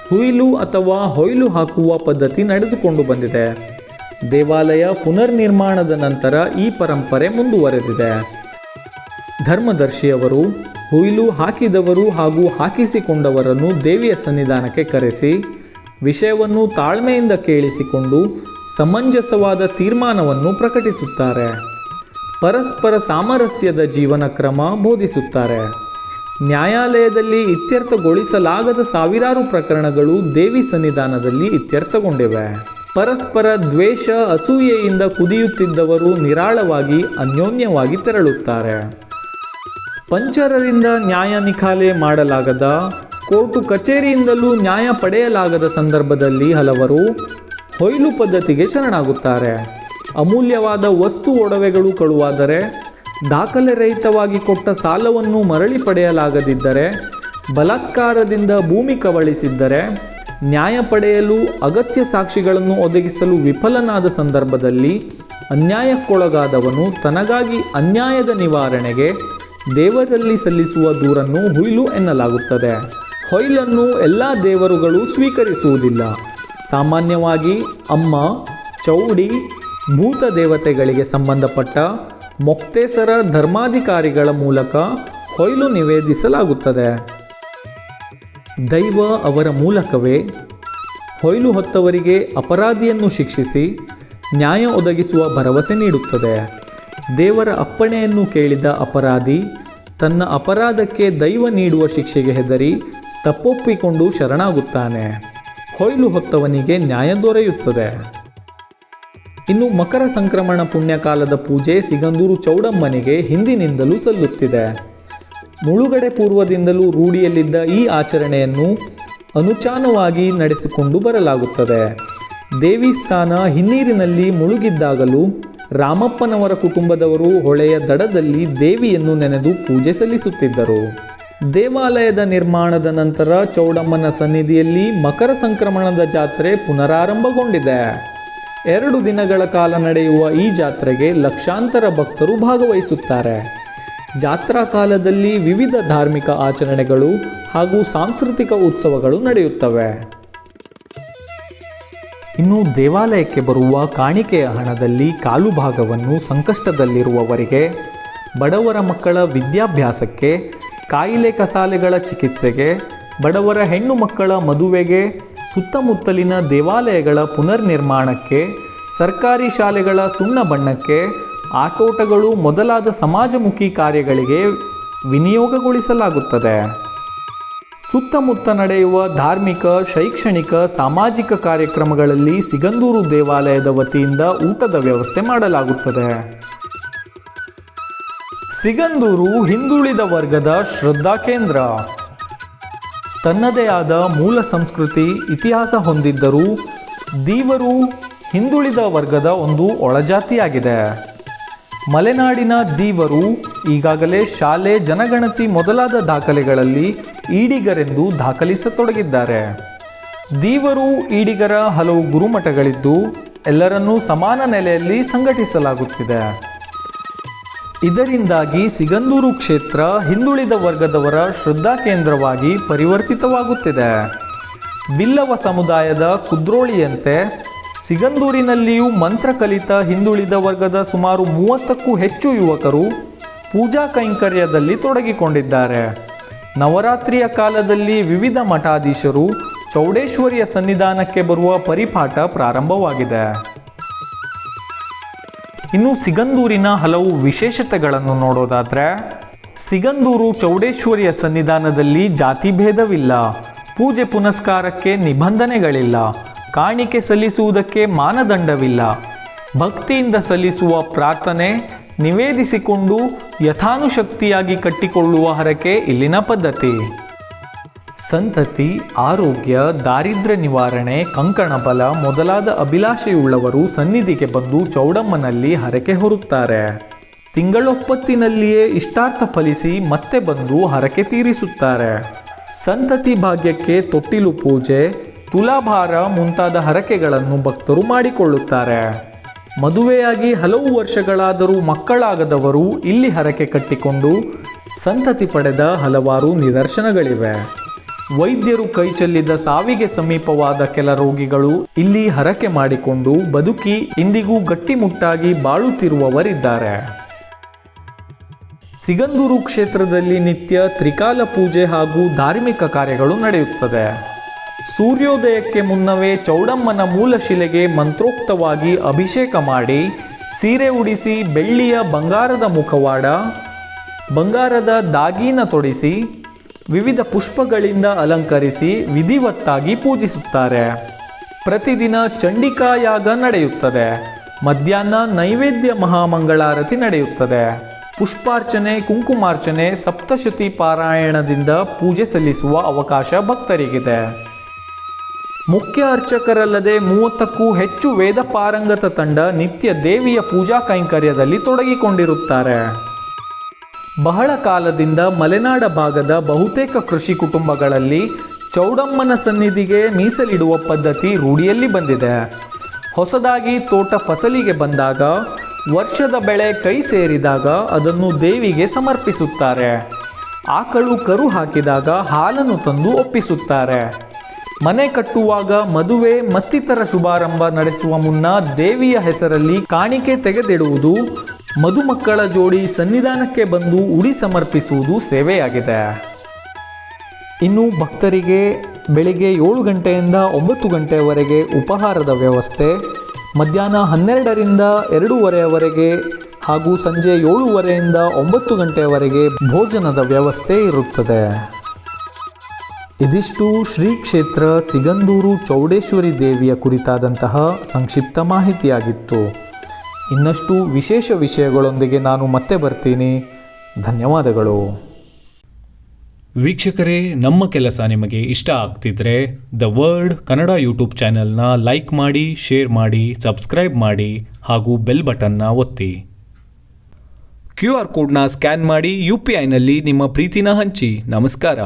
Speaker 2: ಹುಯಿಲು ಅಥವಾ ಹೊಯ್ಲು ಹಾಕುವ ಪದ್ಧತಿ ನಡೆದುಕೊಂಡು ಬಂದಿದೆ. ದೇವಾಲಯ ಪುನರ್ನಿರ್ಮಾಣದ ನಂತರ ಈ ಪರಂಪರೆ ಮುಂದುವರೆದಿದೆ. ಧರ್ಮದರ್ಶಿಯವರು, ಹುಯಿಲು ಹಾಕಿದವರು ಹಾಗೂ ಹಾಕಿಸಿಕೊಂಡವರನ್ನು ದೇವಿಯ ಸನ್ನಿಧಾನಕ್ಕೆ ಕರೆಸಿ, ವಿಷಯವನ್ನು ತಾಳ್ಮೆಯಿಂದ ಕೇಳಿಸಿಕೊಂಡು ಸಮಂಜಸವಾದ ತೀರ್ಮಾನವನ್ನು ಪ್ರಕಟಿಸುತ್ತಾರೆ. ಪರಸ್ಪರ ಸಾಮರಸ್ಯದ ಜೀವನ ಕ್ರಮ ಬೋಧಿಸುತ್ತಾರೆ. ನ್ಯಾಯಾಲಯದಲ್ಲಿ ಇತ್ಯರ್ಥಗೊಳಿಸಲಾಗದ ಸಾವಿರಾರು ಪ್ರಕರಣಗಳು ದೇವಿ ಸನ್ನಿಧಾನದಲ್ಲಿ ಇತ್ಯರ್ಥಗೊಂಡಿವೆ. ಪರಸ್ಪರ ದ್ವೇಷ, ಅಸೂಯೆಯಿಂದ ಕುದಿಯುತ್ತಿದ್ದವರು ನಿರಾಳವಾಗಿ, ಅನ್ಯೋನ್ಯವಾಗಿ ತೆರಳುತ್ತಾರೆ. ಪಂಚರರಿಂದ ನ್ಯಾಯ ನಿಖಾಲೆ ಮಾಡಲಾಗದ, ಕೋರ್ಟು ಕಚೇರಿಯಿಂದಲೂ ನ್ಯಾಯ ಪಡೆಯಲಾಗದ ಸಂದರ್ಭದಲ್ಲಿ ಹಲವರು ಹೊಯ್ಲು ಪದ್ಧತಿಗೆ ಶರಣಾಗುತ್ತಾರೆ. ಅಮೂಲ್ಯವಾದ ವಸ್ತು ಒಡವೆಗಳು ಕಳುವಾದರೆ, ದಾಖಲೆ ರಹಿತವಾಗಿ ಕೊಟ್ಟ ಸಾಲವನ್ನು ಮರಳಿ ಪಡೆಯಲಾಗದಿದ್ದರೆ, ಬಲಾತ್ಕಾರದಿಂದ ಭೂಮಿ ಕಬಳಿಸಿದ್ದರೆ ನ್ಯಾಯ ಪಡೆಯಲು ಅಗತ್ಯ ಸಾಕ್ಷಿಗಳನ್ನು ಒದಗಿಸಲು ವಿಫಲನಾದ ಸಂದರ್ಭದಲ್ಲಿ ಅನ್ಯಾಯಕ್ಕೊಳಗಾದವನು ತನಗಾಗಿ ಅನ್ಯಾಯದ ನಿವಾರಣೆಗೆ ದೇವರಲ್ಲಿ ಸಲ್ಲಿಸುವ ದೂರನ್ನು ಹುಯ್ಲು ಎನ್ನಲಾಗುತ್ತದೆ. ಹೊಯ್ಲನ್ನು ಎಲ್ಲ ದೇವರುಗಳು ಸ್ವೀಕರಿಸುವುದಿಲ್ಲ. ಸಾಮಾನ್ಯವಾಗಿ ಅಮ್ಮ, ಚೌಡಿ, ಭೂತ ದೇವತೆಗಳಿಗೆ ಸಂಬಂಧಪಟ್ಟ ಮೊಕ್ತೇಸರ ಧರ್ಮಾಧಿಕಾರಿಗಳ ಮೂಲಕ ಹೊಯ್ಲು ನಿವೇದಿಸಲಾಗುತ್ತದೆ. ದೈವ ಅವರ ಮೂಲಕವೇ ಹೊಯ್ಲು ಹೊತ್ತವರಿಗೆ ಅಪರಾಧಿಯನ್ನು ಶಿಕ್ಷಿಸಿ ನ್ಯಾಯ ಒದಗಿಸುವ ಭರವಸೆ ನೀಡುತ್ತದೆ. ದೇವರ ಅಪ್ಪಣೆಯನ್ನು ಕೇಳಿದ ಅಪರಾಧಿ ತನ್ನ ಅಪರಾಧಕ್ಕೆ ದೈವ ನೀಡುವ ಶಿಕ್ಷೆಗೆ ಹೆದರಿ ತಪ್ಪೊಪ್ಪಿಕೊಂಡು ಶರಣಾಗುತ್ತಾನೆ. ಹೊಯ್ಲು ಹೊತ್ತವನಿಗೆ ನ್ಯಾಯ ದೊರೆಯುತ್ತದೆ. ಇನ್ನು ಮಕರ ಸಂಕ್ರಮಣ ಪುಣ್ಯಕಾಲದ ಪೂಜೆ ಸಿಗಂದೂರು ಚೌಡಮ್ಮನಿಗೆ ಹಿಂದಿನಿಂದಲೂ ಸಲ್ಲುತ್ತಿದೆ. ಮುಳುಗಡೆ ಪೂರ್ವದಿಂದಲೂ ರೂಢಿಯಲ್ಲಿದ್ದ ಈ ಆಚರಣೆಯನ್ನು ಅನುಚಾನವಾಗಿ ನಡೆಸಿಕೊಂಡು ಬರಲಾಗುತ್ತದೆ. ದೇವಿ ಸ್ಥಾನ ಹಿನ್ನೀರಿನಲ್ಲಿ ಮುಳುಗಿದ್ದಾಗಲೂ ರಾಮಪ್ಪನವರ ಕುಟುಂಬದವರು ಹೊಳೆಯ ದಡದಲ್ಲಿ ದೇವಿಯನ್ನು ನೆನೆದು ಪೂಜೆ ಸಲ್ಲಿಸುತ್ತಿದ್ದರು. ದೇವಾಲಯದ ನಿರ್ಮಾಣದ ನಂತರ ಚೌಡಮ್ಮನ ಸನ್ನಿಧಿಯಲ್ಲಿ ಮಕರ ಸಂಕ್ರಮಣದ ಜಾತ್ರೆ ಪುನರಾರಂಭಗೊಂಡಿದೆ. ಎರಡು ದಿನಗಳ ಕಾಲ ನಡೆಯುವ ಈ ಜಾತ್ರೆಗೆ ಲಕ್ಷಾಂತರ ಭಕ್ತರು ಭಾಗವಹಿಸುತ್ತಾರೆ. ಜಾತ್ರಾ ಕಾಲದಲ್ಲಿ ವಿವಿಧ ಧಾರ್ಮಿಕ ಆಚರಣೆಗಳು ಹಾಗೂ ಸಾಂಸ್ಕೃತಿಕ ಉತ್ಸವಗಳು ನಡೆಯುತ್ತವೆ. ಇನ್ನು ದೇವಾಲಯಕ್ಕೆ ಬರುವ ಕಾಣಿಕೆಯ ಹಣದಲ್ಲಿ ಕಾಲು ಭಾಗವನ್ನು ಸಂಕಷ್ಟದಲ್ಲಿರುವವರಿಗೆ, ಬಡವರ ಮಕ್ಕಳ ವಿದ್ಯಾಭ್ಯಾಸಕ್ಕೆ, ಕಾಯಿಲೆ ಕಸಾಲೆಗಳ ಚಿಕಿತ್ಸೆಗೆ, ಬಡವರ ಹೆಣ್ಣು ಮಕ್ಕಳ ಮದುವೆಗೆ, ಸುತ್ತಮುತ್ತಲಿನ ದೇವಾಲಯಗಳ ಪುನರ್ನಿರ್ಮಾಣಕ್ಕೆ, ಸರ್ಕಾರಿ ಶಾಲೆಗಳ ಸುಣ್ಣ ಬಣ್ಣಕ್ಕೆ ಆಟೋಟಗಳು ಮೊದಲಾದ ಸಮಾಜಮುಖಿ ಕಾರ್ಯಗಳಿಗೆ ವಿನಿಯೋಗಗೊಳಿಸಲಾಗುತ್ತದೆ. ಸುತ್ತಮುತ್ತ ನಡೆಯುವ ಧಾರ್ಮಿಕ, ಶೈಕ್ಷಣಿಕ, ಸಾಮಾಜಿಕ ಕಾರ್ಯಕ್ರಮಗಳಲ್ಲಿ ಸಿಗಂದೂರು ದೇವಾಲಯದ ವತಿಯಿಂದ ಊಟದ ವ್ಯವಸ್ಥೆ ಮಾಡಲಾಗುತ್ತದೆ. ಸಿಗಂದೂರು ಹಿಂದುಳಿದ ವರ್ಗದ ಶ್ರದ್ಧಾ ಕೇಂದ್ರ. ತನ್ನದೇ ಆದ ಮೂಲ ಸಂಸ್ಕೃತಿ, ಇತಿಹಾಸ ಹೊಂದಿದ್ದರೂ ದೀವರು ಹಿಂದುಳಿದ ವರ್ಗದ ಒಂದು ಒಳಜಾತಿಯಾಗಿದೆ. ಮಲೆನಾಡಿನ ದೀವರು ಈಗಾಗಲೇ ಶಾಲೆ ಜನಗಣತಿ ಮೊದಲಾದ ದಾಖಲೆಗಳಲ್ಲಿ ಈಡಿಗರೆಂದು ದಾಖಲಿಸತೊಡಗಿದ್ದಾರೆ. ದೀವರು, ಈಡಿಗರ ಹಲವು ಗುರುಮಠಗಳಿದ್ದು ಎಲ್ಲರನ್ನೂ ಸಮಾನ ನೆಲೆಯಲ್ಲಿ ಸಂಘಟಿಸಲಾಗುತ್ತಿದೆ. ಇದರಿಂದಾಗಿ ಸಿಗಂದೂರು ಕ್ಷೇತ್ರ ಹಿಂದುಳಿದ ವರ್ಗದವರ ಶ್ರದ್ಧಾ ಕೇಂದ್ರವಾಗಿ ಪರಿವರ್ತಿತವಾಗುತ್ತಿದೆ. ಬಿಲ್ಲವ ಸಮುದಾಯದ ಕುದ್ರೋಳಿಯಂತೆ ಸಿಗಂದೂರಿನಲ್ಲಿಯೂ ಮಂತ್ರ ಕಲಿತ ಹಿಂದುಳಿದ ವರ್ಗದ ಸುಮಾರು ಮೂವತ್ತಕ್ಕೂ ಹೆಚ್ಚು ಯುವಕರು ಪೂಜಾ ಕೈಂಕರ್ಯದಲ್ಲಿ ತೊಡಗಿಕೊಂಡಿದ್ದಾರೆ. ನವರಾತ್ರಿಯ ಕಾಲದಲ್ಲಿ ವಿವಿಧ ಮಠಾಧೀಶರು ಚೌಡೇಶ್ವರಿಯ ಸನ್ನಿಧಾನಕ್ಕೆ ಬರುವ ಪರಿಪಾಠ ಪ್ರಾರಂಭವಾಗಿದೆ. ಇನ್ನು ಸಿಗಂದೂರಿನ ಹಲವು ವಿಶೇಷತೆಗಳನ್ನು ನೋಡೋದಾದರೆ, ಸಿಗಂದೂರು ಚೌಡೇಶ್ವರಿಯ ಸನ್ನಿಧಾನದಲ್ಲಿ ಜಾತಿ ಭೇದವಿಲ್ಲ ಪೂಜೆ ಪುನಸ್ಕಾರಕ್ಕೆ ನಿಬಂಧನೆಗಳಿಲ್ಲ ಕಾಣಿಕೆ ಸಲ್ಲಿಸುವುದಕ್ಕೆ ಮಾನದಂಡವಿಲ್ಲ. ಭಕ್ತಿಯಿಂದ ಸಲ್ಲಿಸುವ ಪ್ರಾರ್ಥನೆ ನಿವೇದಿಸಿಕೊಂಡು ಯಥಾನುಶಕ್ತಿಯಾಗಿ ಕಟ್ಟಿಕೊಳ್ಳುವ ಹರಕೆ ಇಲ್ಲಿನ ಪದ್ಧತಿ. ಸಂತತಿ, ಆರೋಗ್ಯ, ದಾರಿದ್ರ್ಯ ನಿವಾರಣೆ ಕಂಕಣಬಲ ಮೊದಲಾದ ಅಭಿಲಾಷೆಯುಳ್ಳವರು ಸನ್ನಿಧಿಗೆ ಬಂದು ಚೌಡಮ್ಮನಲ್ಲಿ ಹರಕೆ ಹೊರುತ್ತಾರೆ. ತಿಂಗಳೊಪ್ಪತ್ತಿನಲ್ಲಿಯೇ ಇಷ್ಟಾರ್ಥ ಫಲಿಸಿ ಮತ್ತೆ ಬಂದು ಹರಕೆ ತೀರಿಸುತ್ತಾರೆ. ಸಂತತಿ ಭಾಗ್ಯಕ್ಕೆ ತೊಟ್ಟಿಲು ಪೂಜೆ ತುಲಾಭಾರ ಮುಂತಾದ ಹರಕೆಗಳನ್ನು ಭಕ್ತರು ಮಾಡಿಕೊಳ್ಳುತ್ತಾರೆ. ಮದುವೆಯಾಗಿ ಹಲವು ವರ್ಷಗಳಾದರೂ ಮಕ್ಕಳಾಗದವರು ಇಲ್ಲಿ ಹರಕೆ ಕಟ್ಟಿಕೊಂಡು ಸಂತತಿ ಪಡೆದ ಹಲವಾರು ನಿದರ್ಶನಗಳಿವೆ. ವೈದ್ಯರು ಕೈಚೆಲ್ಲಿದ ಸಾವಿಗೆ ಸಮೀಪವಾದ ಕೆಲ ರೋಗಿಗಳು ಇಲ್ಲಿ ಹರಕೆ ಮಾಡಿಕೊಂಡು ಬದುಕಿ ಇಂದಿಗೂ ಗಟ್ಟಿಮುಟ್ಟಾಗಿ ಬಾಳುತ್ತಿರುವವರಿದ್ದಾರೆ. ಸಿಗಂದೂರು ಕ್ಷೇತ್ರದಲ್ಲಿ ನಿತ್ಯ ತ್ರಿಕಾಲ ಪೂಜೆ ಹಾಗೂ ಧಾರ್ಮಿಕ ಕಾರ್ಯಗಳು ನಡೆಯುತ್ತದೆ. ಸೂರ್ಯೋದಯಕ್ಕೆ ಮುನ್ನವೇ ಚೌಡಮ್ಮನ ಮೂಲಶಿಲೆಗೆ ಮಂತ್ರೋಕ್ತವಾಗಿ ಅಭಿಷೇಕ ಮಾಡಿ ಸೀರೆ ಉಡಿಸಿ ಬೆಳ್ಳಿಯ ಬಂಗಾರದ ಮುಖವಾಡ, ಬಂಗಾರದ ದಾಗಿನ ತೊಡಿಸಿ ವಿವಿಧ ಪುಷ್ಪಗಳಿಂದ ಅಲಂಕರಿಸಿ ವಿಧಿವತ್ತಾಗಿ ಪೂಜಿಸುತ್ತಾರೆ. ಪ್ರತಿದಿನ ಚಂಡಿಕಾಯಾಗ ನಡೆಯುತ್ತದೆ. ಮಧ್ಯಾಹ್ನ ನೈವೇದ್ಯ ಮಹಾಮಂಗಳಾರತಿ ನಡೆಯುತ್ತದೆ. ಪುಷ್ಪಾರ್ಚನೆ, ಕುಂಕುಮಾರ್ಚನೆ, ಸಪ್ತಶತಿ ಪಾರಾಯಣದಿಂದ ಪೂಜೆ ಸಲ್ಲಿಸುವ ಅವಕಾಶ ಭಕ್ತರಿಗಿದೆ. ಮುಖ್ಯ ಅರ್ಚಕರಲ್ಲದೆ ಮೂವತ್ತಕ್ಕೂ ಹೆಚ್ಚು ವೇದ ಪಾರಂಗತ ತಂಡ ನಿತ್ಯ ದೇವಿಯ ಪೂಜಾ ಕೈಂಕರ್ಯದಲ್ಲಿ ತೊಡಗಿಕೊಂಡಿರುತ್ತಾರೆ. ಬಹಳ ಕಾಲದಿಂದ ಮಲೆನಾಡ ಭಾಗದ ಬಹುತೇಕ ಕೃಷಿ ಕುಟುಂಬಗಳಲ್ಲಿ ಚೌಡಮ್ಮನ ಸನ್ನಿಧಿಗೆ ಮೀಸಲಿಡುವ ಪದ್ಧತಿ ರೂಢಿಯಲ್ಲಿ ಬಂದಿದೆ. ಹೊಸದಾಗಿ ತೋಟ ಫಸಲಿಗೆ ಬಂದಾಗ, ವರ್ಷದ ಬೆಳೆ ಕೈ ಸೇರಿದಾಗ ಅದನ್ನು ದೇವಿಗೆ ಸಮರ್ಪಿಸುತ್ತಾರೆ. ಆಕಳು ಕರು ಹಾಕಿದಾಗ ಹಾಲನ್ನು ತಂದು ಒಪ್ಪಿಸುತ್ತಾರೆ. ಮನೆ ಕಟ್ಟುವಾಗ ಮದುವೆ ಮತ್ತಿತರ ಶುಭಾರಂಭ ನಡೆಸುವ ಮುನ್ನ ದೇವಿಯ ಹೆಸರಲ್ಲಿ ಕಾಣಿಕೆ ತೆಗೆದಿಡುವುದು, ಮದುಮಕ್ಕಳ ಜೋಡಿ ಸನ್ನಿಧಾನಕ್ಕೆ ಬಂದು ಉಡಿ ಸಮರ್ಪಿಸುವುದು ಸೇವೆಯಾಗಿದೆ. ಇನ್ನು ಭಕ್ತರಿಗೆ ಬೆಳಿಗ್ಗೆ ಏಳು ಗಂಟೆಯಿಂದ ಒಂಬತ್ತು ಗಂಟೆಯವರೆಗೆ ಉಪಹಾರದ ವ್ಯವಸ್ಥೆ, ಮಧ್ಯಾಹ್ನ ಹನ್ನೆರಡರಿಂದ ಎರಡೂವರೆಯವರೆಗೆ ಹಾಗೂ ಸಂಜೆ ಏಳುವರೆಯಿಂದ ಒಂಬತ್ತು ಗಂಟೆಯವರೆಗೆ ಭೋಜನದ ವ್ಯವಸ್ಥೆ ಇರುತ್ತದೆ. ಇದಿಷ್ಟು ಶ್ರೀ ಕ್ಷೇತ್ರ ಸಿಗಂದೂರು ಚೌಡೇಶ್ವರಿ ದೇವಿಯ ಕುರಿತಾದಂತಹ ಸಂಕ್ಷಿಪ್ತ ಮಾಹಿತಿಯಾಗಿತ್ತು. ಇನ್ನಷ್ಟು ವಿಶೇಷ ವಿಷಯಗಳೊಂದಿಗೆ ನಾನು ಮತ್ತೆ ಬರ್ತೀನಿ. ಧನ್ಯವಾದಗಳು.
Speaker 1: ವೀಕ್ಷಕರೇ, ನಮ್ಮ ಕೆಲಸ ನಿಮಗೆ ಇಷ್ಟ ಆಗ್ತಿದ್ರೆ ದ ವರ್ಡ್ ಕನ್ನಡ ಯೂಟ್ಯೂಬ್ ಚಾನೆಲ್ನ ಲೈಕ್ ಮಾಡಿ, ಶೇರ್ ಮಾಡಿ, ಸಬ್ಸ್ಕ್ರೈಬ್ ಮಾಡಿ ಹಾಗೂ ಬೆಲ್ ಬಟನ್ನ ಒತ್ತಿ. ಕ್ಯೂ ಆರ್ ಕೋಡ್ನ ಸ್ಕ್ಯಾನ್ ಮಾಡಿ ಯು ಪಿ ಐನಲ್ಲಿ ನಿಮ್ಮ ಪ್ರೀತಿನ ಹಂಚಿ. ನಮಸ್ಕಾರ.